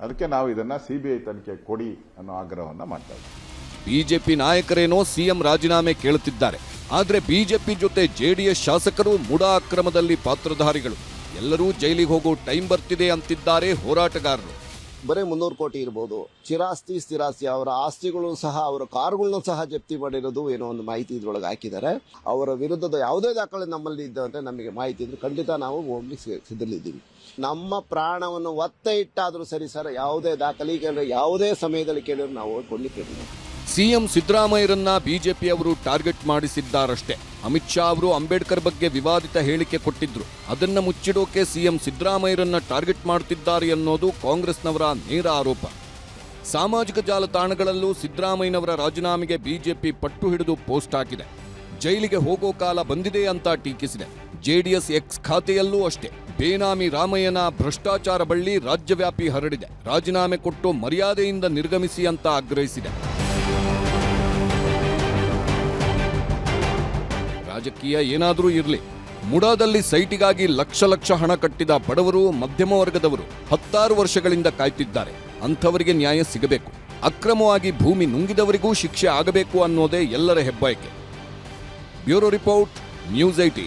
Speaker 8: ಅದಕ್ಕೆ ನಾವು ಇದನ್ನ ಸಿಬಿಐ ತನಿಖೆ ಕೊಡಿ ಅನ್ನೋ ಆಗ್ರಹವನ್ನ ಮಾಡ್ತಾ ಇದ್ದೀವಿ.
Speaker 3: ಬಿಜೆಪಿ ನಾಯಕರೇನೋ ಸಿಎಂ ರಾಜೀನಾಮೆ ಕೇಳುತ್ತಿದ್ದಾರೆ. ಆದರೆ ಬಿಜೆಪಿ ಜೊತೆ ಜೆಡಿಎಸ್ ಶಾಸಕರು ಮುಡಾ ಅಕ್ರಮದಲ್ಲಿ ಪಾತ್ರಧಾರಿಗಳು. ಎಲ್ಲರೂ ಜೈಲಿಗೆ ಹೋಗೋ ಟೈಮ್ ಬರ್ತಿದೆ ಅಂತಿದ್ದಾರೆ ಹೋರಾಟಗಾರರು.
Speaker 9: ಬರೀ ಮುನ್ನೂರು ಕೋಟಿ ಇರ್ಬೋದು. ಚಿರಾಸ್ತಿ, ಸ್ಥಿರಾಸ್ತಿ ಅವರ ಆಸ್ತಿಗಳು ಸಹ, ಅವರ ಕಾರುಗಳನ್ನು ಸಹ ಜಪ್ತಿ ಮಾಡಿರೋದು ಏನೋ ಒಂದು ಮಾಹಿತಿ ಇದ್ರೊಳಗೆ ಹಾಕಿದ್ದಾರೆ. ಅವರ ವಿರುದ್ಧದ ಯಾವುದೇ ದಾಖಲೆ ನಮ್ಮಲ್ಲಿ ಇದ್ದಂತೆ ನಮಗೆ ಮಾಹಿತಿ ಇದ್ರೆ ಖಂಡಿತ ನಾವು ಹೋಗ್ಲಿಕ್ಕೆ ಸಿ- ಸಿದ್ಧರಿದ್ದೀವಿ. ನಮ್ಮ ಪ್ರಾಣವನ್ನು ಒತ್ತೆ ಇಟ್ಟಾದರೂ ಸರಿ ಸರ್, ಯಾವುದೇ ದಾಖಲೆ ಕೇಳಿದ್ರೆ ಯಾವುದೇ ಸಮಯದಲ್ಲಿ ಕೇಳಿದ್ರೆ ನಾವು ಕೊಡ್ಲಿಕ್ಕೆ.
Speaker 3: ಸಿಎಂ ಸಿದ್ದರಾಮಯ್ಯರನ್ನ ಬಿಜೆಪಿಯವರು ಟಾರ್ಗೆಟ್ ಮಾಡಿಸಿದ್ದಾರಷ್ಟೇ. ಅಮಿತ್ ಶಾ ಅವರು ಅಂಬೇಡ್ಕರ್ ಬಗ್ಗೆ ವಿವಾದಿತ ಹೇಳಿಕೆ ಕೊಟ್ಟಿದ್ರು. ಅದನ್ನ ಮುಚ್ಚಿಡೋಕೆ ಸಿಎಂ ಸಿದ್ದರಾಮಯ್ಯರನ್ನ ಟಾರ್ಗೆಟ್ ಮಾಡುತ್ತಿದ್ದಾರೆ ಅನ್ನೋದು ಕಾಂಗ್ರೆಸ್ನವರ ನೇರ ಆರೋಪ. ಸಾಮಾಜಿಕ ಜಾಲತಾಣಗಳಲ್ಲೂ ಸಿದ್ದರಾಮಯ್ಯನವರ ರಾಜೀನಾಮೆಗೆ ಬಿಜೆಪಿ ಪಟ್ಟು ಹಿಡಿದು ಪೋಸ್ಟ್ ಹಾಕಿದೆ. ಜೈಲಿಗೆ ಹೋಗೋ ಕಾಲ ಬಂದಿದೆ ಅಂತ ಟೀಕಿಸಿದೆ. ಜೆಡಿಎಸ್ ಎಕ್ಸ್ ಖಾತೆಯಲ್ಲೂ ಅಷ್ಟೇ. ಬೇನಾಮಿ ರಾಮಯ್ಯನ ಭ್ರಷ್ಟಾಚಾರ ಬಳ್ಳಿ ರಾಜ್ಯವ್ಯಾಪಿ ಹರಡಿದೆ. ರಾಜೀನಾಮೆ ಕೊಟ್ಟು ಮರ್ಯಾದೆಯಿಂದ ನಿರ್ಗಮಿಸಿ ಅಂತ ಆಗ್ರಹಿಸಿದೆ. ರಾಜಕೀಯ ಏನಾದರೂ ಇರಲಿ. ಮುಡಾದಲ್ಲಿ ಸೈಟಿಗಾಗಿ ಲಕ್ಷ ಲಕ್ಷ ಹಣ ಕಟ್ಟಿದ ಬಡವರು ಮಧ್ಯಮ ವರ್ಗದವರು ಹತ್ತಾರು ವರ್ಷಗಳಿಂದ ಕಾಯ್ತಿದ್ದಾರೆ. ಅಂಥವರಿಗೆ ನ್ಯಾಯ ಸಿಗಬೇಕು. ಅಕ್ರಮವಾಗಿ ಭೂಮಿ ನುಂಗಿದವರಿಗೂ ಶಿಕ್ಷೆ ಆಗಬೇಕು ಅನ್ನೋದೇ ಎಲ್ಲರ ಹೆಬ್ಬಯಕೆ. ಬ್ಯೂರೋ ರಿಪೋರ್ಟ್, ನ್ಯೂಸ್ ಐಟಿ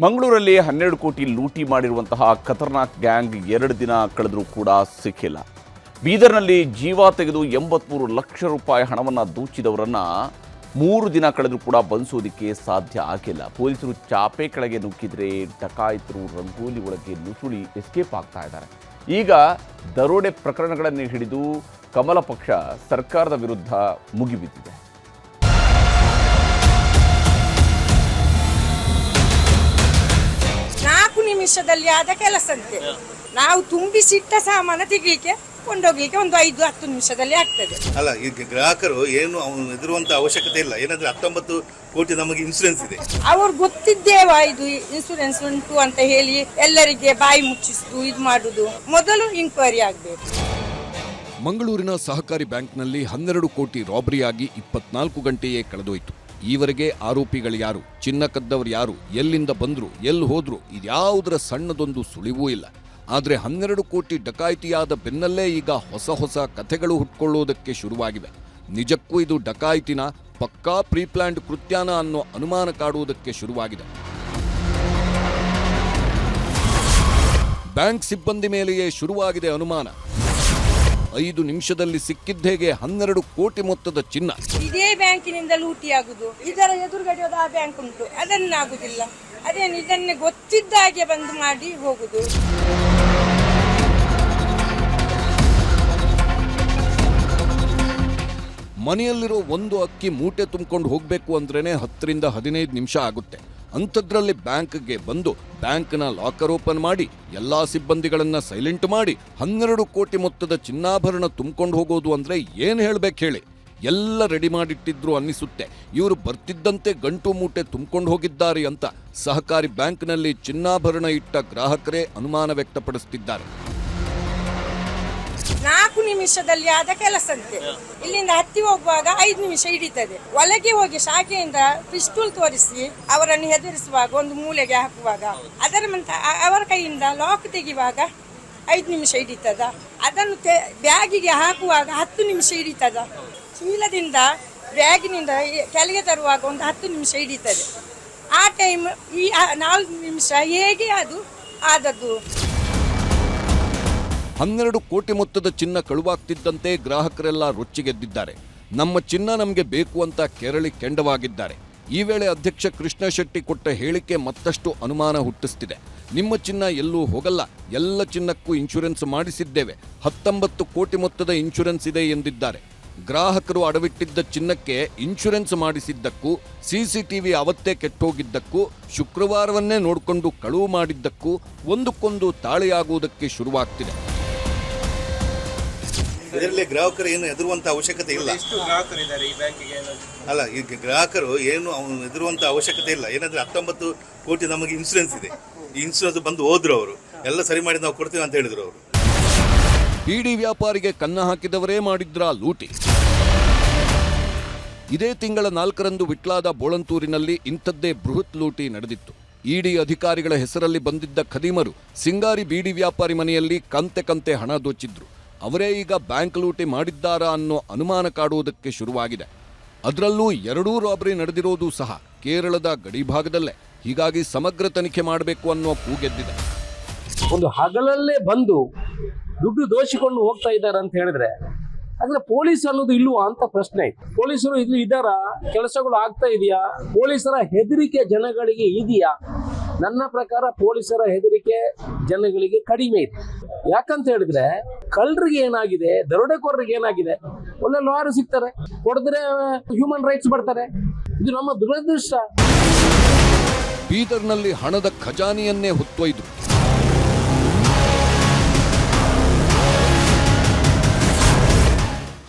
Speaker 1: ಮಂಗಳೂರಲ್ಲಿ ಹನ್ನೆರಡು ಕೋಟಿ ಲೂಟಿ ಮಾಡಿರುವಂತಹ ಖತರ್ನಾಕ್ ಗ್ಯಾಂಗ್ ಎರಡು ದಿನ ಕಳೆದರೂ ಕೂಡ ಸಿಕ್ಕಿಲ್ಲ. ಬೀದರ್ನಲ್ಲಿ ಜೀವ ತೆಗೆದು ಎಂಬತ್ಮೂರು ಲಕ್ಷ ರೂಪಾಯಿ ಹಣವನ್ನು ದೂಚಿದವರನ್ನ ಮೂರು ದಿನ ಕಳೆದರೂ ಕೂಡ ಬಂಧಿಸೋದಕ್ಕೆ ಸಾಧ್ಯ ಆಗಿಲ್ಲ. ಪೊಲೀಸರು ಚಾಪೆ ಕೆಳಗೆ ನುಗ್ಗಿದ್ರೆ ಡಕಾಯಿತರು ರಂಗೋಲಿ ಒಳಗೆ ನುಸುಳಿ ಎಸ್ಕೇಪ್ ಆಗ್ತಾ ಇದ್ದಾರೆ. ಈಗ ದರೋಡೆ ಪ್ರಕರಣಗಳನ್ನು ಹಿಡಿದು ಕಮಲ ಪಕ್ಷ ಸರ್ಕಾರದ ವಿರುದ್ಧ ಮುಗಿಬಿದ್ದಿದೆ.
Speaker 10: ನಾಲ್ಕು ನಿಮಿಷದಲ್ಲಿ ಆದ ಕೆಲಸ ನಾವು ತುಂಬಿಸಿಟ್ಟ ಸಾಮಾನು ತೆಗಲಿಕ್ಕೆ ಕೊಂಡೋಗ್ಲಿಕ್ಕೆ ಒಂದು ಐದು ಹತ್ತು ನಿಮಿಷದಲ್ಲಿ ಆಗ್ತದೆ.
Speaker 11: ಅಲ್ಲ ಈಗ ಗ್ರಾಹಕರು ಏನು ಅವನು ಹೆದರುವಂತ ಅವಶ್ಯಕತೆ ಇಲ್ಲ. ಏನಂದ್ರೆ ಹತ್ತೊಂಬತ್ತು ಕೋಟಿ ನಮಗೆ ಇನ್ಸೂರೆನ್ಸ್ ಇದೆ.
Speaker 10: ಅವ್ರು ಗೊತ್ತಿದ್ದೇವ ಇದು ಇನ್ಸೂರೆನ್ಸ್ ಉಂಟು ಅಂತ ಹೇಳಿ ಎಲ್ಲರಿಗೆ ಬಾಯಿ ಮುಚ್ಚಿಸುದು ಇದು ಮಾಡುದು? ಮೊದಲು ಇನ್ಕ್ವೈರಿ ಆಗ್ಬೇಕು.
Speaker 3: ಮಂಗಳೂರಿನ ಸಹಕಾರಿ ಬ್ಯಾಂಕ್ನಲ್ಲಿ ಹನ್ನೆರಡು ಕೋಟಿ ರಾಬರಿಯಾಗಿ ಇಪ್ಪತ್ನಾಲ್ಕು ಗಂಟೆಯೇ ಕಳೆದೋಯ್ತು. ಈವರೆಗೆ ಆರೋಪಿಗಳು ಯಾರು? ಚಿನ್ನ ಕದ್ದವರು ಯಾರು? ಎಲ್ಲಿಂದ ಬಂದ್ರು? ಎಲ್ಲಿ ಹೋದ್ರು? ಇದ್ಯಾವುದರ ಸಣ್ಣದೊಂದು ಸುಳಿವೂ ಇಲ್ಲ. ಆದರೆ ಹನ್ನೆರಡು ಕೋಟಿ ಡಕಾಯಿತಿಯಾದ ಬೆನ್ನಲ್ಲೇ ಈಗ ಹೊಸ ಹೊಸ ಕಥೆಗಳು ಹುಟ್ಕೊಳ್ಳುವುದಕ್ಕೆ ಶುರುವಾಗಿವೆ. ನಿಜಕ್ಕೂ ಇದು ಡಕಾಯಿತಿನ ಪಕ್ಕಾ ಪ್ರೀಪ್ಲ್ಯಾಂಡ್ ಕೃತ್ಯಾನ ಅನ್ನೋ ಅನುಮಾನ ಕಾಡುವುದಕ್ಕೆ ಶುರುವಾಗಿದೆ. ಬ್ಯಾಂಕ್ ಸಿಬ್ಬಂದಿ ಮೇಲೆಯೇ ಶುರುವಾಗಿದೆ ಅನುಮಾನ. ಐದು ನಿಮಿಷದಲ್ಲಿ ಸಿಕ್ಕಿದ್ದೇಗೆ ಹನ್ನೆರಡು ಕೋಟಿ ಮೊತ್ತದ ಚಿನ್ನ.
Speaker 10: ಇದೇ ಬ್ಯಾಂಕಿನಿಂದ ಲೂಟಿ ಆಗುದು ಇದರ ಎದುರುಗಡೆ ಆ ಬ್ಯಾಂಕ್ ಉಂಟು. ಅದನ್ನಾಗುದಿಲ್ಲ. ಅದೇನು ಇದನ್ನೇ ಗೊತ್ತಿದ್ದ ಹಾಗೆ ಬಂದು ಮಾಡಿ ಹೋಗುದು.
Speaker 3: ಮನೆಯಲ್ಲಿರೋ ಒಂದು ಅಕ್ಕಿ ಮೂಟೆ ತುಂಬಿಕೊಂಡು ಹೋಗಬೇಕು ಅಂದ್ರೇ ಹತ್ತರಿಂದ ಹದಿನೈದು ನಿಮಿಷ ಆಗುತ್ತೆ. ಅಂಥದ್ರಲ್ಲಿ ಬ್ಯಾಂಕ್ಗೆ ಬಂದು ಬ್ಯಾಂಕ್ನ ಲಾಕರ್ ಓಪನ್ ಮಾಡಿ, ಎಲ್ಲಾ ಸಿಬ್ಬಂದಿಗಳನ್ನು ಸೈಲೆಂಟ್ ಮಾಡಿ ಹನ್ನೆರಡು ಕೋಟಿ ಮೊತ್ತದ ಚಿನ್ನಾಭರಣ ತುಂಬಿಕೊಂಡು ಹೋಗೋದು ಅಂದ್ರೆ ಏನು ಹೇಳ್ಬೇಕು ಹೇಳಿ? ಎಲ್ಲ ರೆಡಿ ಮಾಡಿಟ್ಟಿದ್ರು ಅನ್ನಿಸುತ್ತೆ. ಇವರು ಬರ್ತಿದ್ದಂತೆ ಗಂಟು ಮೂಟೆ ತುಂಬಿಕೊಂಡು ಹೋಗಿದ್ದಾರೆ ಅಂತ ಸಹಕಾರಿ ಬ್ಯಾಂಕ್ನಲ್ಲಿ ಚಿನ್ನಾಭರಣ ಇಟ್ಟ ಗ್ರಾಹಕರೇ ಅನುಮಾನ ವ್ಯಕ್ತಪಡಿಸುತ್ತಿದ್ದಾರೆ
Speaker 10: ನಾಲ್ಕು ನಿಮಿಷದಲ್ಲಿ ಆದ ಕೆಲಸಂತೆ ಇಲ್ಲಿಂದ ಹತ್ತಿ ಹೋಗುವಾಗ ಐದು ನಿಮಿಷ ಹಿಡಿತದೆ. ಒಳಗೆ ಹೋಗಿ ಶಾಖೆಯಿಂದ ಪಿಸ್ಟೂಲ್ ತೋರಿಸಿ ಅವರನ್ನು ಹೆದರಿಸುವಾಗ, ಒಂದು ಮೂಲೆಗೆ ಹಾಕುವಾಗ. ಅದರ ಮಂತ್ರ ಅವರ ಕೈಯಿಂದ ಲಾಕ್ ತೆಗೆಯುವಾಗ ಐದು ನಿಮಿಷ ಹಿಡಿತದ. ಅದನ್ನು ಬ್ಯಾಗಿಗೆ ಹಾಕುವಾಗ ಹತ್ತು ನಿಮಿಷ ಹಿಡಿತದ. ಚೀಲದಿಂದ, ಬ್ಯಾಗಿನಿಂದ ಕೆಳಗೆ ತರುವಾಗ ಒಂದು ಹತ್ತು ನಿಮಿಷ ಹಿಡಿತದೆ. ಆ ಟೈಮ್ ಈ ನಾಲ್ಕು ನಿಮಿಷ ಹೇಗೆ ಅದು ಆದದ್ದು?
Speaker 3: ಹನ್ನೆರಡು ಕೋಟಿ ಮೊತ್ತದ ಚಿನ್ನ ಕಳುವಾಗ್ತಿದ್ದಂತೆ ಗ್ರಾಹಕರೆಲ್ಲ ರೊಚ್ಚಿಗೆದ್ದಿದ್ದಾರೆ. ನಮ್ಮ ಚಿನ್ನ ನಮಗೆ ಬೇಕು ಅಂತ ಕೆರಳಿ ಕೆಂಡವಾಗಿದ್ದಾರೆ. ಈ ವೇಳೆ ಅಧ್ಯಕ್ಷ ಕೃಷ್ಣ ಶೆಟ್ಟಿ ಕೊಟ್ಟ ಹೇಳಿಕೆ ಮತ್ತಷ್ಟು ಅನುಮಾನ ಹುಟ್ಟಿಸ್ತಿದೆ. ನಿಮ್ಮ ಚಿನ್ನ ಎಲ್ಲೂ ಹೋಗಲ್ಲ. ಎಲ್ಲ ಚಿನ್ನಕ್ಕೂ ಇನ್ಶೂರೆನ್ಸ್ ಮಾಡಿಸಿದ್ದೇವೆ. ಹತ್ತೊಂಬತ್ತು ಕೋಟಿ ಮೊತ್ತದ ಇನ್ಶೂರೆನ್ಸ್ ಇದೆ ಎಂದಿದ್ದಾರೆ. ಗ್ರಾಹಕರು ಅಡವಿಟ್ಟಿದ್ದ ಚಿನ್ನಕ್ಕೆ ಇನ್ಶೂರೆನ್ಸ್ ಮಾಡಿಸಿದ್ದಕ್ಕೂ, ಸಿಸಿಟಿವಿ ಅವತ್ತೇ ಕೆಟ್ಟೋಗಿದ್ದಕ್ಕೂ, ಶುಕ್ರವಾರವನ್ನೇ ನೋಡಿಕೊಂಡು ಕಳುವು ಮಾಡಿದ್ದಕ್ಕೂ ಒಂದಕ್ಕೊಂದು ತಾಳೆಯಾಗುವುದಕ್ಕೆ ಶುರುವಾಗ್ತಿದೆ.
Speaker 11: ಇದರಲ್ಲಿ ಗ್ರಾಹಕರು ಏನು ಹೆದರುವಂತ ಅವಶ್ಯಕತೆ ಇಲ್ಲ. ಅಲ್ಲ ಈಗ ಗ್ರಾಹಕರು ಏನು ಅವನು ಹೆದರುವಂತ ಅವಶ್ಯಕತೆ ಇಲ್ಲ. ಏನಂದ್ರೆ ಹತ್ತೊಂಬತ್ತು ಕೋಟಿ ನಮಗೆ ಇನ್ಸೂರೆನ್ಸ್ ಇದೆ. ಈ ಇನ್ಸೂರೆನ್ಸ್ ಬಂದು ಹೋದ್ರು ಅವರು. ಎಲ್ಲ ಸರಿ ಮಾಡಿ ನಾವು ಕೊಡ್ತೀವಿ ಅಂತ ಹೇಳಿದ್ರು ಅವರು.
Speaker 3: ಇಡಿ ವ್ಯಾಪಾರಿಗೆ ಕನ್ನ ಹಾಕಿದವರೇ ಮಾಡಿದ್ರ ಲೂಟಿ? ಇದೇ ತಿಂಗಳ ನಾಲ್ಕರಂದು ವಿಟ್ಲಾದ ಬೋಳಂತೂರಿನಲ್ಲಿ ಇಂಥದ್ದೇ ಬೃಹತ್ ಲೂಟಿ ನಡೆದಿತ್ತು. ಇಡಿ ಅಧಿಕಾರಿಗಳ ಹೆಸರಲ್ಲಿ ಬಂದಿದ್ದ ಖದೀಮರು ಸಿಂಗಾರಿ ಬೀಡಿ ವ್ಯಾಪಾರಿ ಮನೆಯಲ್ಲಿ ಕಂತೆ ಕಂತೆ ಹಣ ದೋಚಿದ್ರು. ಅವರೇ ಈಗ ಬ್ಯಾಂಕ್ ಲೂಟಿ ಮಾಡಿದ್ದಾರಾ ಅನ್ನೋ ಅನುಮಾನ ಕಾಡುವುದಕ್ಕೆ ಶುರುವಾಗಿದೆ. ಅದರಲ್ಲೂ ಎರಡೂ ರಾಬರಿ ನಡೆದಿರೋದು ಸಹ ಕೇರಳದ ಗಡಿಭಾಗದಲ್ಲೇ ಹೀಗಾಗಿ ಸಮಗ್ರ ತನಿಖೆ ಮಾಡಬೇಕು ಅನ್ನೋ ಕೂಗೆದ್ದಿದೆ
Speaker 12: ಒಂದು ಹಗಲಲ್ಲೇ ಬಂದು ದುಡ್ಡು ದೋಚಿಕೊಂಡು ಹೋಗ್ತಾ ಇದ್ದಾರೆ ಅಂತ ಹೇಳಿದ್ರೆ ಅಂದ್ರೆ ಪೊಲೀಸ್ ಅನ್ನೋದು ಇಲ್ವಾ ಅಂತ ಪ್ರಶ್ನೆ ಐತೆ ಪೊಲೀಸರು ಇಲ್ಲಿ ಇದ್ದಾರ? ಕೆಲಸಗಳು ಆಗ್ತಾ ಇದೆಯಾ? ಪೊಲೀಸರ ಹೆದರಿಕೆ ಜನಗಳಿಗೆ ಇದೆಯಾ? ನನ್ನ ಪ್ರಕಾರ ಪೊಲೀಸರ ಹೆದರಿಕೆ ಜನಗಳಿಗೆ ಕಡಿಮೆ ಇದೆ ಯಾಕಂತ ಹೇಳಿದ್ರೆ ಕಳ್ಳರಿಗೆ ಏನಾಗಿದೆ, ದರೋಡೆಕೋರರಿಗೆ ಏನಾಗಿದೆ, ಒಳ್ಳೆ ಲಾಯರ್ ಸಿಗ್ತಾರೆ ಕೊಡಿದ್ರೆ ಹ್ಯೂಮನ್ ರೈಟ್ಸ್ ಬರ್ತಾರೆ ಇದು ನಮ್ಮ ದುರದೃಷ್ಟ.
Speaker 3: ಬೀದರ್ನಲ್ಲಿ ಹಣದ ಖಜಾನೆಯನ್ನೇ ಹೊತ್ತೊಯ್ದು.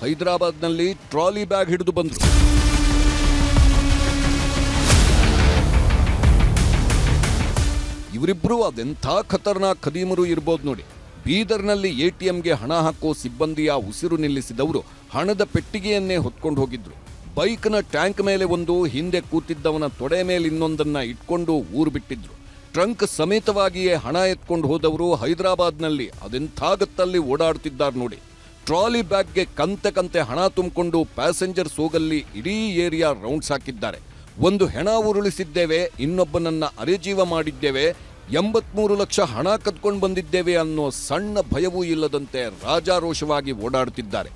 Speaker 3: ಹೈದರಾಬಾದ್ನಲ್ಲಿ ಟ್ರಾಲಿ ಬ್ಯಾಗ್ ಹಿಡಿದು ಬಂದ್ರು. ಇವರಿಬ್ರು ಅದೆಂಥ ಖತರ್ನಾಕ್ ಖದೀಮರು ಇರ್ಬೋದು ನೋಡಿ. ಬೀದರ್ನಲ್ಲಿ ಎ ಟಿ ಎಂಗೆ ಹಣ ಹಾಕೋ ಸಿಬ್ಬಂದಿಯ ಉಸಿರು ನಿಲ್ಲಿಸಿದವರು ಹಣದ ಪೆಟ್ಟಿಗೆಯನ್ನೇ ಹೊತ್ಕೊಂಡು ಹೋಗಿದ್ರು. ಬೈಕ್ನ ಟ್ಯಾಂಕ್ ಮೇಲೆ ಒಂದು, ಹಿಂದೆ ಕೂತಿದ್ದವನ ತೊಡೆ ಮೇಲೆ ಇನ್ನೊಂದನ್ನು ಇಟ್ಕೊಂಡು ಊರು ಬಿಟ್ಟಿದ್ರು. ಟ್ರಂಕ್ ಸಮೇತವಾಗಿಯೇ ಹಣ ಎತ್ಕೊಂಡು ಹೋದವರು ಹೈದರಾಬಾದ್ನಲ್ಲಿ ಅದೆಂಥ ಗತ್ತಲ್ಲಿ ಓಡಾಡ್ತಿದ್ದಾರೆ ನೋಡಿ. ಟ್ರಾಲಿ ಬ್ಯಾಗ್ಗೆ ಕಂತೆ ಕಂತೆ ಹಣ ತುಂಬಿಕೊಂಡು ಪ್ಯಾಸೆಂಜರ್ ಸೋಗಲ್ಲಿ ಇಡೀ ಏರಿಯಾ ರೌಂಡ್ಸ್ ಹಾಕಿದ್ದಾರೆ. ಒಂದು ಹೆಣ ಉರುಳಿಸಿದ್ದೇವೆ, ಇನ್ನೊಬ್ಬನನ್ನ ಅರೆಜೀವ ಮಾಡಿದ್ದೇವೆ ಎಂಬತ್ಮೂರು ಲಕ್ಷ ಹಣ ಕದ್ಕೊಂಡು ಬಂದಿದ್ದೇವೆ ಅನ್ನೋ ಸಣ್ಣ ಭಯವೂ ಇಲ್ಲದಂತೆ ರಾಜಾರೋಷವಾಗಿ ಓಡಾಡುತ್ತಿದ್ದಾರೆ.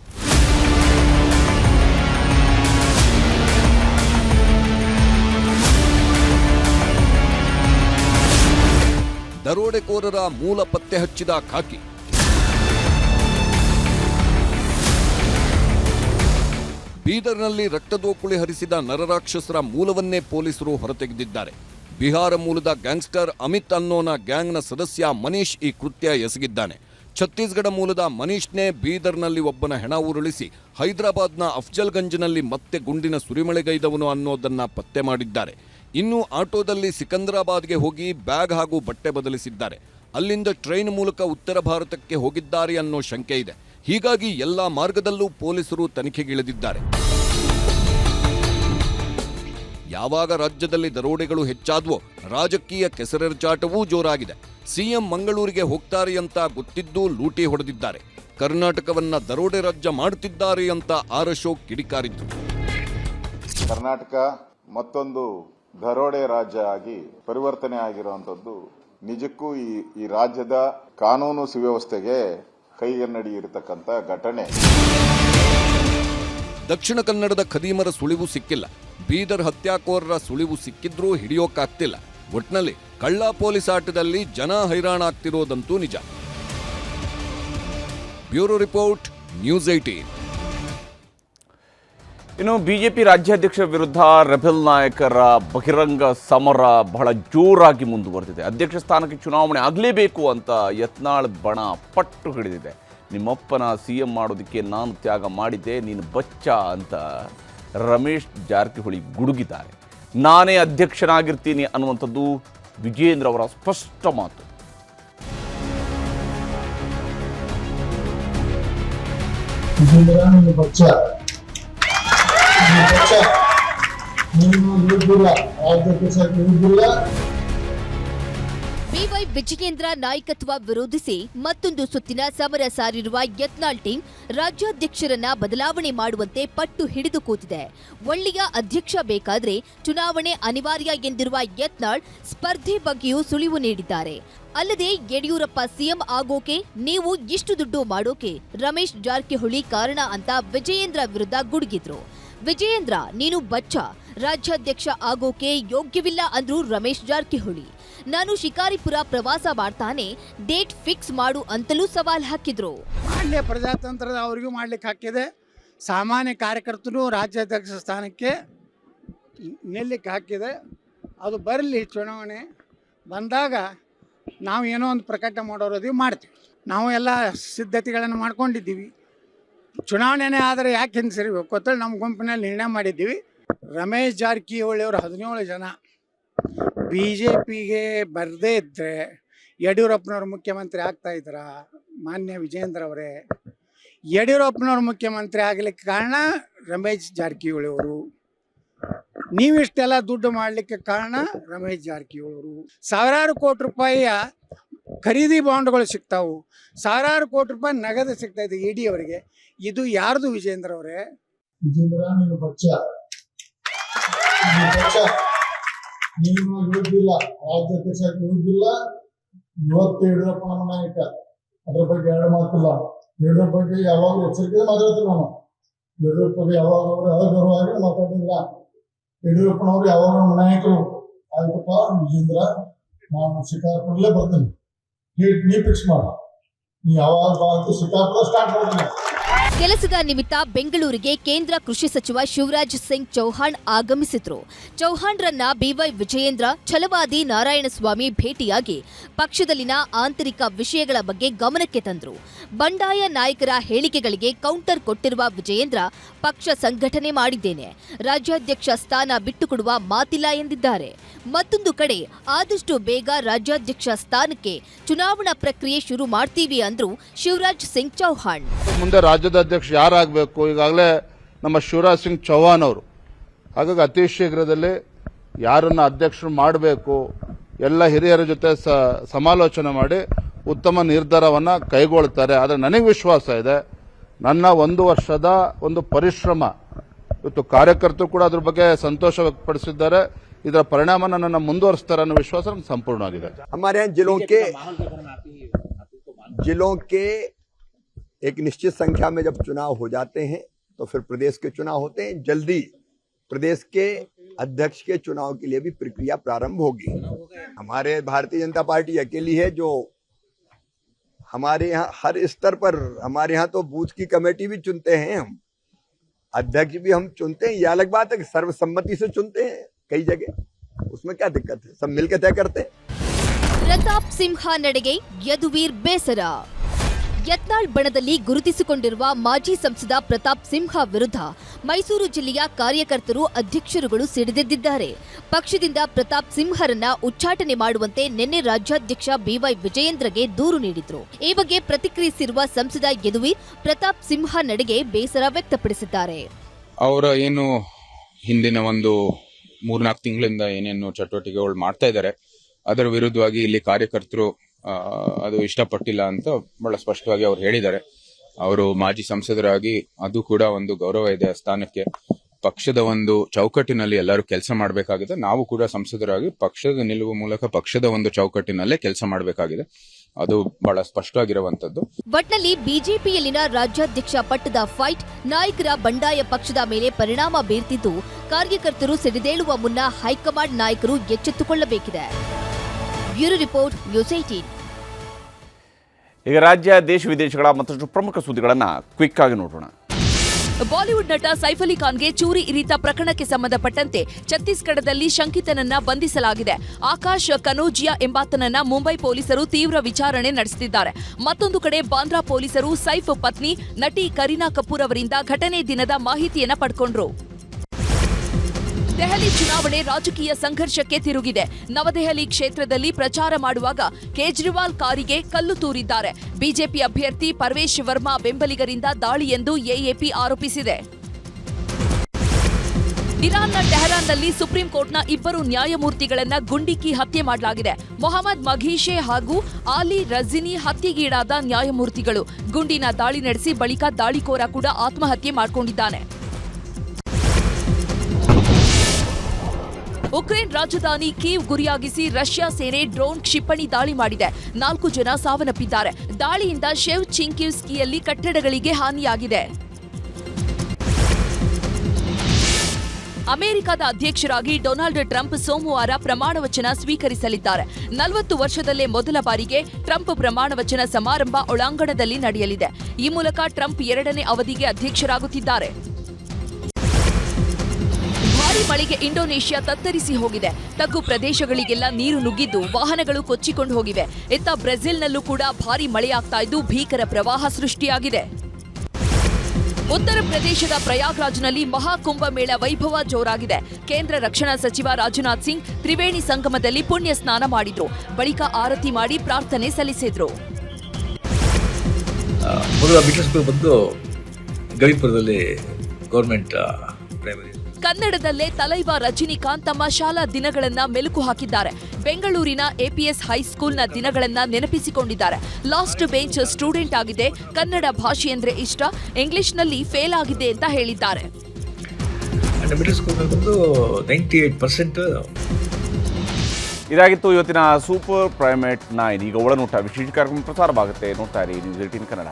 Speaker 3: ದರೋಡೆಕೋರರ ಮೂಲ ಪತ್ತೆ ಹಚ್ಚಿದ ಖಾಕಿ. ಬೀದರ್ನಲ್ಲಿ ರಕ್ತದೋಕುಳಿ ಹರಿಸಿದ ನರರಾಕ್ಷಸರ ಮೂಲವನ್ನೇ ಪೊಲೀಸರು ಹೊರತೆಗೆದಿದ್ದಾರೆ. ಬಿಹಾರ ಮೂಲದ ಗ್ಯಾಂಗ್ಸ್ಟರ್ ಅಮಿತ್ ಅನ್ನೋನ ಗ್ಯಾಂಗ್ನ ಸದಸ್ಯ ಮನೀಶ್ ಈ ಕೃತ್ಯ ಎಸಗಿದ್ದಾನೆ. ಛತ್ತೀಸ್ಗಢ ಮೂಲದ ಮನೀಶ್ನೇ ಬೀದರ್ನಲ್ಲಿ ಒಬ್ಬನ ಹೆಣ ಉರುಳಿಸಿ ಹೈದರಾಬಾದ್ನ ಅಫ್ಜಲ್ಗಂಜ್ನಲ್ಲಿ ಮತ್ತೆ ಗುಂಡಿನ ಸುರಿಮಳೆಗೈದವನು ಅನ್ನೋದನ್ನ ಪತ್ತೆ ಮಾಡಿದ್ದಾರೆ. ಇನ್ನು ಆಟೋದಲ್ಲಿ ಸಿಕಂದ್ರಾಬಾದ್ಗೆ ಹೋಗಿ ಬ್ಯಾಗ್ ಹಾಗೂ ಬಟ್ಟೆ ಬದಲಿಸಿದ್ದಾರೆ. ಅಲ್ಲಿಂದ ಟ್ರೈನ್ ಮೂಲಕ ಉತ್ತರ ಭಾರತಕ್ಕೆ ಹೋಗಿದ್ದಾರೆ ಅನ್ನೋ ಶಂಕೆ ಇದೆ. ಹೀಗಾಗಿ ಎಲ್ಲಾ ಮಾರ್ಗದಲ್ಲೂ ಪೊಲೀಸರು ತನಿಖೆಗಿಳಿದಿದ್ದಾರೆ. ಯಾವಾಗ ರಾಜ್ಯದಲ್ಲಿ ದರೋಡೆಗಳು ಹೆಚ್ಚಾದವೋ ರಾಜಕೀಯ ಕೆಸರೆರಚಾಟವೂ ಜೋರಾಗಿದೆ. ಸಿಎಂ ಮಂಗಳೂರಿಗೆ ಹೋಗ್ತಾರೆ ಅಂತ ಗೊತ್ತಿದ್ದೂ ಲೂಟಿ ಹೊಡೆದಿದ್ದಾರೆ. ಕರ್ನಾಟಕವನ್ನ ದರೋಡೆ ರಾಜ್ಯ ಮಾಡುತ್ತಿದ್ದಾರೆ ಅಂತ ಆರ್ ಅಶೋಕ್ ಕಿಡಿಕಾರಿದ್ರು.
Speaker 8: ಕರ್ನಾಟಕ ಮತ್ತೊಂದು ದರೋಡೆ ರಾಜ್ಯ ಆಗಿ ಪರಿವರ್ತನೆ ಆಗಿರುವಂತದ್ದು ನಿಜಕ್ಕೂ ಈ ಈ ರಾಜ್ಯದ ಕಾನೂನು ಸುವ್ಯವಸ್ಥೆಗೆ ಕೈಗನ್ನಡಿ ಇರತಕ್ಕಂತ ಘಟನೆ.
Speaker 3: ದಕ್ಷಿಣ ಕನ್ನಡದ ಖದೀಮರ ಸುಳಿವು ಸಿಕ್ಕಿಲ್ಲ. ಬೀದರ್ ಹತ್ಯಾಕೋರರ ಸುಳಿವು ಸಿಕ್ಕಿದ್ರೂ ಹಿಡಿಯೋಕ್ಕಾಗ್ತಿಲ್ಲ ಒಟ್ನಲ್ಲಿ ಕಳ್ಳ ಪೊಲೀಸ್ ಆಟದಲ್ಲಿ ಜನ ಹೈರಾಣಾಗ್ತಿರೋದಂತೂ ನಿಜ. ಬ್ಯೂರೋ ರಿಪೋರ್ಟ್, ನ್ಯೂಸ್ ಏಟೀನ್
Speaker 1: ಇನ್ನು ಬಿಜೆಪಿ ರಾಜ್ಯಾಧ್ಯಕ್ಷರ ವಿರುದ್ಧ ರೆಬೆಲ್ ನಾಯಕರ ಬಹಿರಂಗ ಸಮರ ಬಹಳ ಜೋರಾಗಿ ಮುಂದುವರೆದಿದೆ. ಅಧ್ಯಕ್ಷ ಸ್ಥಾನಕ್ಕೆ ಚುನಾವಣೆ ಆಗಲೇಬೇಕು ಅಂತ ಯತ್ನಾಳ್ ಬಣ ಪಟ್ಟು ಹಿಡಿದಿದೆ. ನಿಮ್ಮಪ್ಪನ ಸಿ ಎಂ ಮಾಡೋದಕ್ಕೆ ನಾನು ತ್ಯಾಗ ಮಾಡಿದ್ದೆ, ನೀನು ಬಚ್ಚ ಅಂತ ರಮೇಶ್ ಜಾರಕಿಹೊಳಿ ಗುಡುಗಿದ್ದಾರೆ. ನಾನೇ ಅಧ್ಯಕ್ಷನಾಗಿರ್ತೀನಿ ಅನ್ನುವಂಥದ್ದು ವಿಜೇಂದ್ರ ಅವರ ಸ್ಪಷ್ಟ ಮಾತು.
Speaker 6: ನೀನು
Speaker 13: ವಿಜಯೇಂದ್ರ ನಾಯಕತ್ವ ವಿರೋಧಿಸಿ ಮತ್ತೊಂದು ಸುತ್ತಿನ ಸಮರ ಸಾರಿರುವ ಯತ್ನಾಳ್ ಟೀಮ್ ರಾಜ್ಯಾಧ್ಯಕ್ಷರನ್ನ ಬದಲಾವಣೆ ಮಾಡುವಂತೆ ಪಟ್ಟು ಹಿಡಿದು ಕೂತಿದೆ. ಒಳ್ಳೆಯ ಅಧ್ಯಕ್ಷ ಬೇಕಾದ್ರೆ ಚುನಾವಣೆ ಅನಿವಾರ್ಯ ಎಂದಿರುವ ಯತ್ನಾಳ್ ಸ್ಪರ್ಧೆ ಬಗ್ಗೆಯೂ ಸುಳಿವು ನೀಡಿದ್ದಾರೆ. ಅಲ್ಲದೆ ಯಡಿಯೂರಪ್ಪ ಸಿಎಂ ಆಗೋಕೆ ನೀವು ಇಷ್ಟು ದುಡ್ಡು ಮಾಡೋಕೆ ರಮೇಶ್ ಜಾರಕಿಹೊಳಿ ಕಾರಣ ಅಂತ ವಿಜಯೇಂದ್ರ ವಿರುದ್ಧ ಗುಡುಗಿದ್ರು. ವಿಜಯೇಂದ್ರ, ನೀನು ಬಚ್ಚ, ರಾಜ್ಯಾಧ್ಯಕ್ಷ ಆಗೋಕೆ ಯೋಗ್ಯವಿಲ್ಲ ಅಂದ್ರು ರಮೇಶ್ ಜಾರಕಿಹೊಳಿ. ನಾನು ಶಿಕಾರಿಪುರ ಪ್ರವಾಸ ಮಾಡ್ತಾನೆ, ಡೇಟ್ ಫಿಕ್ಸ್ ಮಾಡು ಅಂತಲೂ ಸವಾಲ್ ಹಾಕಿದ್ರು.
Speaker 14: ಮಾಡಲಿ ಪ್ರಜಾತಂತ್ರದ ಅವರಿಗೂ ಮಾಡ್ಲಿಕ್ಕೆ ಹಾಕಿದೆ. ಸಾಮಾನ್ಯ ಕಾರ್ಯಕರ್ತರು ರಾಜ್ಯಾಧ್ಯಕ್ಷ ಸ್ಥಾನಕ್ಕೆ ನಿಲ್ಲಕ್ಕೆ ಹಾಕಿದೆ. ಅದು ಬರಲಿ, ಚುನಾವಣೆ ಬಂದಾಗ ನಾವು ಏನೋ ಒಂದು ಪ್ರಕಟ ಮಾಡೋರದೀವಿ ಮಾಡ್ತೀವಿ. ನಾವು ಎಲ್ಲ ಸಿದ್ಧತೆಗಳನ್ನು ಮಾಡ್ಕೊಂಡಿದ್ದೀವಿ. ಚುನಾವಣೆನೇ ಆದರೆ ಯಾಕೆ ಹಿಂಸರಿಬೇಕು? ಅಂತೇಳಿ ನಮ್ಮ ಗುಂಪಿನಲ್ಲಿ ನಿರ್ಣಯ ಮಾಡಿದ್ದೀವಿ. ರಮೇಶ್ ಜಾರಕಿಹೊಳಿ ಅವರು ಹದಿನೇಳು ಜನ. ಬಿ ಜೆ ಪಿಗೆ ಬರದೇ ಇದ್ದರೆ ಯಡಿಯೂರಪ್ಪನವ್ರು ಮುಖ್ಯಮಂತ್ರಿ ಆಗ್ತಾ ಇದ್ರ ಮಾನ್ಯ ವಿಜೇಂದ್ರ ಅವರೇ. ಯಡಿಯೂರಪ್ಪನವ್ರು ಮುಖ್ಯಮಂತ್ರಿ ಆಗಲಿಕ್ಕೆ ಕಾರಣ ರಮೇಶ್ ಜಾರಕಿಹೊಳಿ ಅವರು. ನೀವಿಷ್ಟೆಲ್ಲ ದುಡ್ಡು ಮಾಡಲಿಕ್ಕೆ ಕಾರಣ ರಮೇಶ್ ಜಾರಕಿಹೊಳಿ ಅವರು. ಸಾವಿರಾರು ಕೋಟಿ ರೂಪಾಯಿಯ ಖರೀದಿ ಬಾಂಡ್ಗಳು ಸಿಗ್ತಾವು. ಸಾವಿರಾರು ಕೋಟಿ ರೂಪಾಯಿ ನಗದು ಸಿಗ್ತಾ ಇದೆ ಇ ಡಿ ಅವರಿಗೆ. ಇದು ಯಾರ್ದು ವಿಜೇಂದ್ರ ಅವರೇ?
Speaker 6: ವಿಜೇಂದ್ರ ನೀನು ಇರುವುದಿಲ್ಲ ರಾಜ್ಯಾಧ್ಯಕ್ಷ ಇರುವುದಿಲ್ಲ ಇವತ್ತು ಯಡಿಯೂರಪ್ಪನ ನಾಯಕ, ಅದ್ರ ಬಗ್ಗೆ ಎರಡು ಮಾತಿಲ್ಲ. ಯಡಿಯೂರಪ್ಪ ಬಗ್ಗೆ ಯಾವಾಗ ಎಚ್ಚರಿಕೆ ಮಾತಾಡ್ತೀವಿ ನಾನು. ಯಡಿಯೂರಪ್ಪ ಯಾವಾಗ ಅವರು ಅಗೌರವಾಗಿ ಮಾತಾಡಿಲ್ಲ ಯಡಿಯೂರಪ್ಪನವರು ಯಾವಾಗ ನಮ್ಮ ನಾಯಕರು. ಆಯ್ತಪ್ಪ ವಿಜೇಂದ್ರ ನಾನು ಶಿಕಾರ್ಪುರಲ್ಲೇ ಬರ್ತೀನಿ. ನೀ- ನೀ ಫಿಕ್ಸ್ ಮಾಡ. ನೀ ಯಾವಾಗ ಬಾ ಅಂತ ಶಿಕಾರ್ಪುರ ಸ್ಟಾರ್ಟ್ ಮಾಡ್ತೀನಿ.
Speaker 13: ಕೆಲಸದ ನಿಮಿತ್ತ ಬೆಂಗಳೂರಿಗೆ ಕೇಂದ್ರ ಕೃಷಿ ಸಚಿವ ಶಿವರಾಜ್ ಸಿಂಗ್ ಚೌಹಾಣ್ ಆಗಮಿಸಿದ್ರು. ಚೌಹಾಣ್ರನ್ನ ಬಿವೈ ವಿಜಯೇಂದ್ರ, ಛಲವಾದಿ ನಾರಾಯಣಸ್ವಾಮಿ ಭೇಟಿಯಾಗಿ ಪಕ್ಷದಲ್ಲಿನ ಆಂತರಿಕ ವಿಷಯಗಳ ಬಗ್ಗೆ ಗಮನಕ್ಕೆ ತಂದ್ರು. ಬಂಡಾಯ ನಾಯಕರ ಹೇಳಿಕೆಗಳಿಗೆ ಕೌಂಟರ್ ಕೊಟ್ಟಿರುವ ವಿಜಯೇಂದ್ರ ಪಕ್ಷ ಸಂಘಟನೆ ಮಾಡಿದ್ದೇನೆ. ರಾಜ್ಯಾಧ್ಯಕ್ಷ ಸ್ಥಾನ ಬಿಟ್ಟುಕೊಡುವ ಮಾತಿಲ್ಲ ಎಂದಿದ್ದಾರೆ. ಮತ್ತೊಂದು ಕಡೆ ಆದಷ್ಟು ಬೇಗ ರಾಜ್ಯಾಧ್ಯಕ್ಷ ಸ್ಥಾನಕ್ಕೆ ಚುನಾವಣಾ ಪ್ರಕ್ರಿಯೆ ಶುರು ಮಾಡ್ತೀವಿ ಅಂದ್ರು ಶಿವರಾಜ್ ಸಿಂಗ್ ಚೌಹಾಣ್.
Speaker 6: ಮುಂದೆ ರಾಜ್ಯದ ಅಧ್ಯಕ್ಷ ಯಾರಾಗಬೇಕು ಈಗಾಗಲೇ ನಮ್ಮ ಶಿವರಾಜ್ ಸಿಂಗ್ ಚೌಹಾಣ್ ಅವರು ಹಾಗಾಗಿ ಅತಿ ಶೀಘ್ರದಲ್ಲಿ ಯಾರನ್ನ ಅಧ್ಯಕ್ಷರು ಮಾಡಬೇಕು ಎಲ್ಲ ಹಿರಿಯರ ಜೊತೆ ಸ- ಸಮಾಲೋಚನೆ ಮಾಡಿ ಉತ್ತಮ ನಿರ್ಧಾರವನ್ನ ಕೈಗೊಳ್ತಾರೆ ಆದರೆ ನನಗೆ ವಿಶ್ವಾಸ ಇದೆ ನನ್ನ ಒಂದು ವರ್ಷದ ಒಂದು ಪರಿಶ್ರಮ ಇವತ್ತು ಕಾರ್ಯಕರ್ತರು ಕೂಡ ಅದ್ರ ಬಗ್ಗೆ ಸಂತೋಷ ವ್ಯಕ್ತಪಡಿಸಿದ್ದಾರೆ ಇದರ ಪರಿಣಾಮ ನನ್ನನ್ನು ಮುಂದುವರಿಸ್ತಾರೆ ಅನ್ನೋ ವಿಶ್ವಾಸ ನನಗೆ ಸಂಪೂರ್ಣವಾಗಿದೆ
Speaker 9: हमारे यहाँ जिलों के जिलों के एक निश्चित संख्या में जब चुनाव हो जाते हैं तो फिर प्रदेश के चुनाव होते हैं। जल्दी प्रदेश के अध्यक्ष के चुनाव के लिए भी प्रक्रिया प्रारंभ होगी। हमारे भारतीय जनता पार्टी अकेली है जो हमारे यहाँ हर स्तर पर, हमारे यहाँ तो बूथ की कमेटी भी चुनते हैं हम। अध्यक्ष भी हम चुनते हैं। यह अलग बात है कि सर्वसम्मति से चुनते हैं कई जगह। उसमें क्या दिक्कत है? सब मिलकर तय करते हैं।
Speaker 13: प्रताप सिंह नडगे, यदुवीर बेसरा। ಯತ್ನಾಳ್ ಬಣದಲ್ಲಿ ಗುರುತಿಸಿಕೊಂಡಿರುವ ಮಾಜಿ ಸಂಸದ ಪ್ರತಾಪ್ ಸಿಂಹ ವಿರುದ್ಧ ಮೈಸೂರು ಜಿಲ್ಲೆಯ ಕಾರ್ಯಕರ್ತರು ಅಧ್ಯಕ್ಷರುಗಳು ಸಿಡಿದೆದ್ದಿದ್ದಾರೆ. ಪಕ್ಷದಿಂದ ಪ್ರತಾಪ್ ಸಿಂಹರನ್ನ ಉಚ್ಚಾಟನೆ ಮಾಡುವಂತೆ ನಿನ್ನೆ ರಾಜ್ಯಾಧ್ಯಕ್ಷ ಬಿವೈ ವಿಜಯೇಂದ್ರಗೆ ದೂರು ನೀಡಿದ್ರು. ಈ ಬಗ್ಗೆ ಪ್ರತಿಕ್ರಿಯಿಸಿರುವ ಸಂಸದ ಯದುವೀರ್, ಪ್ರತಾಪ್ ಸಿಂಹ ನಡೆಗೆ ಬೇಸರ ವ್ಯಕ್ತಪಡಿಸಿದ್ದಾರೆ.
Speaker 7: ಅವರ ಏನು ಹಿಂದಿನ ಒಂದು ಮೂರ್ನಾಲ್ಕು ತಿಂಗಳಿಂದ ಏನೇನು ಚಟುವಟಿಕೆಗಳು ಮಾಡ್ತಾ ಇದ್ದಾರೆ. ಅದರ ವಿರುದ್ಧವಾಗಿ ಇಲ್ಲಿ ಕಾರ್ಯಕರ್ತರು ಅದು ಇಷ್ಟಪಟ್ಟಿಲ್ಲ ಅಂತ ಬಹಳ ಸ್ಪಷ್ಟವಾಗಿ ಅವ್ರು ಹೇಳಿದ್ದಾರೆ. ಅವರು ಮಾಜಿ ಸಂಸದರಾಗಿ ಅದು ಕೂಡ ಒಂದು ಗೌರವ ಇದೆ ಸ್ಥಾನಕ್ಕೆ. ಪಕ್ಷದ ಒಂದು ಚೌಕಟ್ಟಿನಲ್ಲಿ ಎಲ್ಲರೂ ಕೆಲಸ ಮಾಡಬೇಕಾಗಿದೆ. ನಾವು ಕೂಡ ಸಂಸದರಾಗಿ ಪಕ್ಷದ ನಿಲುವು ಮೂಲಕ ಪಕ್ಷದ ಒಂದು ಚೌಕಟ್ಟಿನಲ್ಲೇ ಕೆಲಸ ಮಾಡಬೇಕಾಗಿದೆ. ಅದು ಬಹಳ ಸ್ಪಷ್ಟವಾಗಿರುವಂತದ್ದು
Speaker 13: ಒಟ್ನಲ್ಲಿ ಬಿಜೆಪಿಯಲ್ಲಿನ ರಾಜ್ಯಾಧ್ಯಕ್ಷ ಪಟ್ಟದ ಫೈಟ್ ನಾಯಕರ ಬಂಡಾಯ ಪಕ್ಷದ ಮೇಲೆ ಪರಿಣಾಮ ಬೀರ್ತಿದ್ದು ಕಾರ್ಯಕರ್ತರು ಸಿಡಿದೇಳುವ ಮುನ್ನ ಹೈಕಮಾಂಡ್ ನಾಯಕರು ಎಚ್ಚೆತ್ತುಕೊಳ್ಳಬೇಕಿದೆ. ಬ್ಯೂರೋ ರಿಪೋರ್ಟ್, ನ್ಯೂಸ್ ಏಟೀನ್
Speaker 1: ಈಗ ರಾಜ್ಯ, ದೇಶ ವಿದೇಶಗಳ ಮತ್ತಷ್ಟು ಪ್ರಮುಖ ಸುದ್ದಿಗಳನ್ನು ಕ್ವಿಕ್ ಆಗಿ ನೋಡೋಣ.
Speaker 15: ಬಾಲಿವುಡ್ ನಟ ಸೈಫ್ ಅಲಿ ಖಾನ್ಗೆ ಚೂರಿ ಇರಿತ ಪ್ರಕರಣಕ್ಕೆ ಸಂಬಂಧಪಟ್ಟಂತೆ ಛತ್ತೀಸ್ಗಢದಲ್ಲಿ ಶಂಕಿತನನ್ನ ಬಂಧಿಸಲಾಗಿದೆ. ಆಕಾಶ್ ಕನೋಜಿಯಾ ಎಂಬಾತನನ್ನ ಮುಂಬೈ ಪೊಲೀಸರು ತೀವ್ರ ವಿಚಾರಣೆ ನಡೆಸುತ್ತಿದ್ದಾರೆ ಮತ್ತೊಂದು ಕಡೆ ಬಾಂದ್ರಾ ಪೊಲೀಸರು ಸೈಫ್ ಪತ್ನಿ ನಟಿ ಕರೀನಾ ಕಪೂರ್ ಅವರಿಂದ ಘಟನೆ ದಿನದ ಮಾಹಿತಿಯನ್ನ ಪಡ್ಕೊಂಡ್ರು. ದೆಹಲಿ ಚುನಾವಣೆ ರಾಜಕೀಯ ಸಂಘರ್ಷಕ್ಕೆ ತಿರುಗಿದೆ. ನವದೆಹಲಿ ಕ್ಷೇತ್ರದಲ್ಲಿ ಪ್ರಚಾರ ಮಾಡುವಾಗ ಕೇಜ್ರಿವಾಲ್ ಕಾರಿಗೆ ಕಲ್ಲು ತೂರಿದ್ದಾರೆ. ಬಿಜೆಪಿ ಅಭ್ಯರ್ಥಿ ಪರ್ವೇಶ್ ವರ್ಮಾ ಬೆಂಬಲಿಗರಿಂದ ದಾಳಿ ಎಂದು ಎಎಪಿ ಆರೋಪಿಸಿದೆ. ಇರಾನ್ನ ಟೆಹರಾನ್ನಲ್ಲಿ ಸುಪ್ರೀಂ ಕೋರ್ಟ್ನ ಇಬ್ಬರು ನ್ಯಾಯಮೂರ್ತಿಗಳನ್ನ ಗುಂಡಿಕ್ಕಿ ಹತ್ಯೆ ಮಾಡಲಾಗಿದೆ. ಮೊಹಮ್ಮದ್ ಮಘೀಶೆ ಹಾಗೂ ಆಲಿ ರಜಿನಿ ಹತ್ಯೆಗೀಡಾದ ನ್ಯಾಯಮೂರ್ತಿಗಳು ಗುಂಡಿನ ದಾಳಿ ನಡೆಸಿ ಬಳಿಕ ದಾಳಿಕೋರ ಕೂಡ ಆತ್ಮಹತ್ಯೆ ಮಾಡಿಕೊಂಡಿದ್ದಾನೆ. ಉಕ್ರೇನ್ ರಾಜಧಾನಿ ಕೀವ್ ಗುರಿಯಾಗಿಸಿ ರಷ್ಯಾ ಸೇನೆ ಡ್ರೋನ್ ಕ್ಷಿಪಣಿ ದಾಳಿ ಮಾಡಿದೆ. ನಾಲ್ಕು ಜನ ಸಾವನ್ನಪ್ಪಿದ್ದಾರೆ. ದಾಳಿಯಿಂದ ಶೆವ್ ಚಿಂಕಿವ್ಸ್ಕಿಯಲ್ಲಿ ಕಟ್ಟಡಗಳಿಗೆ ಹಾನಿಯಾಗಿದೆ. ಅಮೆರಿಕದ ಅಧ್ಯಕ್ಷರಾಗಿ ಡೊನಾಲ್ಡ್ ಟ್ರಂಪ್ ಸೋಮವಾರ ಪ್ರಮಾಣ ವಚನ ಸ್ವೀಕರಿಸಲಿದ್ದಾರೆ. ನಲವತ್ತು ವರ್ಷದಲ್ಲೇ ಮೊದಲ ಬಾರಿಗೆ ಟ್ರಂಪ್ ಪ್ರಮಾಣ ವಚನ ಸಮಾರಂಭ ಒಳಾಂಗಣದಲ್ಲಿ ನಡೆಯಲಿದೆ. ಈ ಮೂಲಕ ಟ್ರಂಪ್ ಎರಡನೇ ಅವಧಿಗೆ ಅಧ್ಯಕ್ಷರಾಗುತ್ತಿದ್ದಾರೆ. ಭಾರಿ ಮಳೆಗೆ ಇಂಡೋನೇಷ್ಯಾ ತತ್ತರಿಸಿ ಹೋಗಿದೆ. ತಗ್ಗು ಪ್ರದೇಶಗಳಿಗೆಲ್ಲ ನೀರು ನುಗ್ಗಿದ್ದು ವಾಹನಗಳು ಕೊಚ್ಚಿಕೊಂಡು ಹೋಗಿವೆ. ಇತ್ತ ಬ್ರೆಜಿಲ್ನಲ್ಲೂ ಕೂಡ ಭಾರಿ ಮಳೆಯಾಗ್ತಾ ಇದ್ದು ಭೀಕರ ಪ್ರವಾಹ ಸೃಷ್ಟಿಯಾಗಿದೆ. ಉತ್ತರ ಪ್ರದೇಶದ ಪ್ರಯಾಗ್ರಾಜ್ನಲ್ಲಿ ಮಹಾಕುಂಭಮೇಳ ವೈಭವ ಜೋರಾಗಿದೆ. ಕೇಂದ್ರ ರಕ್ಷಣಾ ಸಚಿವ ರಾಜನಾಥ್ ಸಿಂಗ್ ತ್ರಿವೇಣಿ ಸಂಗಮದಲ್ಲಿ ಪುಣ್ಯ ಸ್ನಾನ ಮಾಡಿದ್ರು. ಬಳಿಕ ಆರತಿ ಮಾಡಿ ಪ್ರಾರ್ಥನೆ ಸಲ್ಲಿಸಿದ್ರು.
Speaker 16: ಗವಿಪುರದಲ್ಲಿ ಗೌರ್ಮೆಂಟ್ ಪ್ರೈಮರಿ
Speaker 15: ಕನ್ನಡದಲ್ಲೇ ತಲೈವ ರಜನಿಕಾಂತ್ ತಮ್ಮ ಶಾಲಾ ದಿನಗಳನ್ನ ಮೆಲುಕು ಹಾಕಿದ್ದಾರೆ. ಬೆಂಗಳೂರಿನ ಎಪಿಎಸ್ ಹೈಸ್ಕೂಲ್ನ ದಿನಗಳನ್ನ ನೆನಪಿಸಿಕೊಂಡಿದ್ದಾರೆ. ಲಾಸ್ಟ್ ಬೆಂಚ್ ಸ್ಟೂಡೆಂಟ್ ಆಗಿದೆ. ಕನ್ನಡ ಭಾಷೆ ಅಂದ್ರೆ ಇಷ್ಟ. ಇಂಗ್ಲಿಷ್ನಲ್ಲಿ ಫೇಲ್ ಆಗಿದೆ ಅಂತ ಹೇಳಿದ್ದಾರೆ.
Speaker 1: ಇದಾಗಿತ್ತು ಇವತ್ತಿನ ಸೂಪರ್ ಪ್ರೈಮೇಟ್ ನೈನ್. ಈಗ ಒಳನೋಟ. ವಿಶೇಷ ಕಾರ್ಯಕ್ರಮ ಪ್ರಸಾರವಾಗುತ್ತೆ. ನೋಡ್ತಾ ಇರಿ ನ್ಯೂಸ್ ಏಟೀನ್ ಕನ್ನಡ.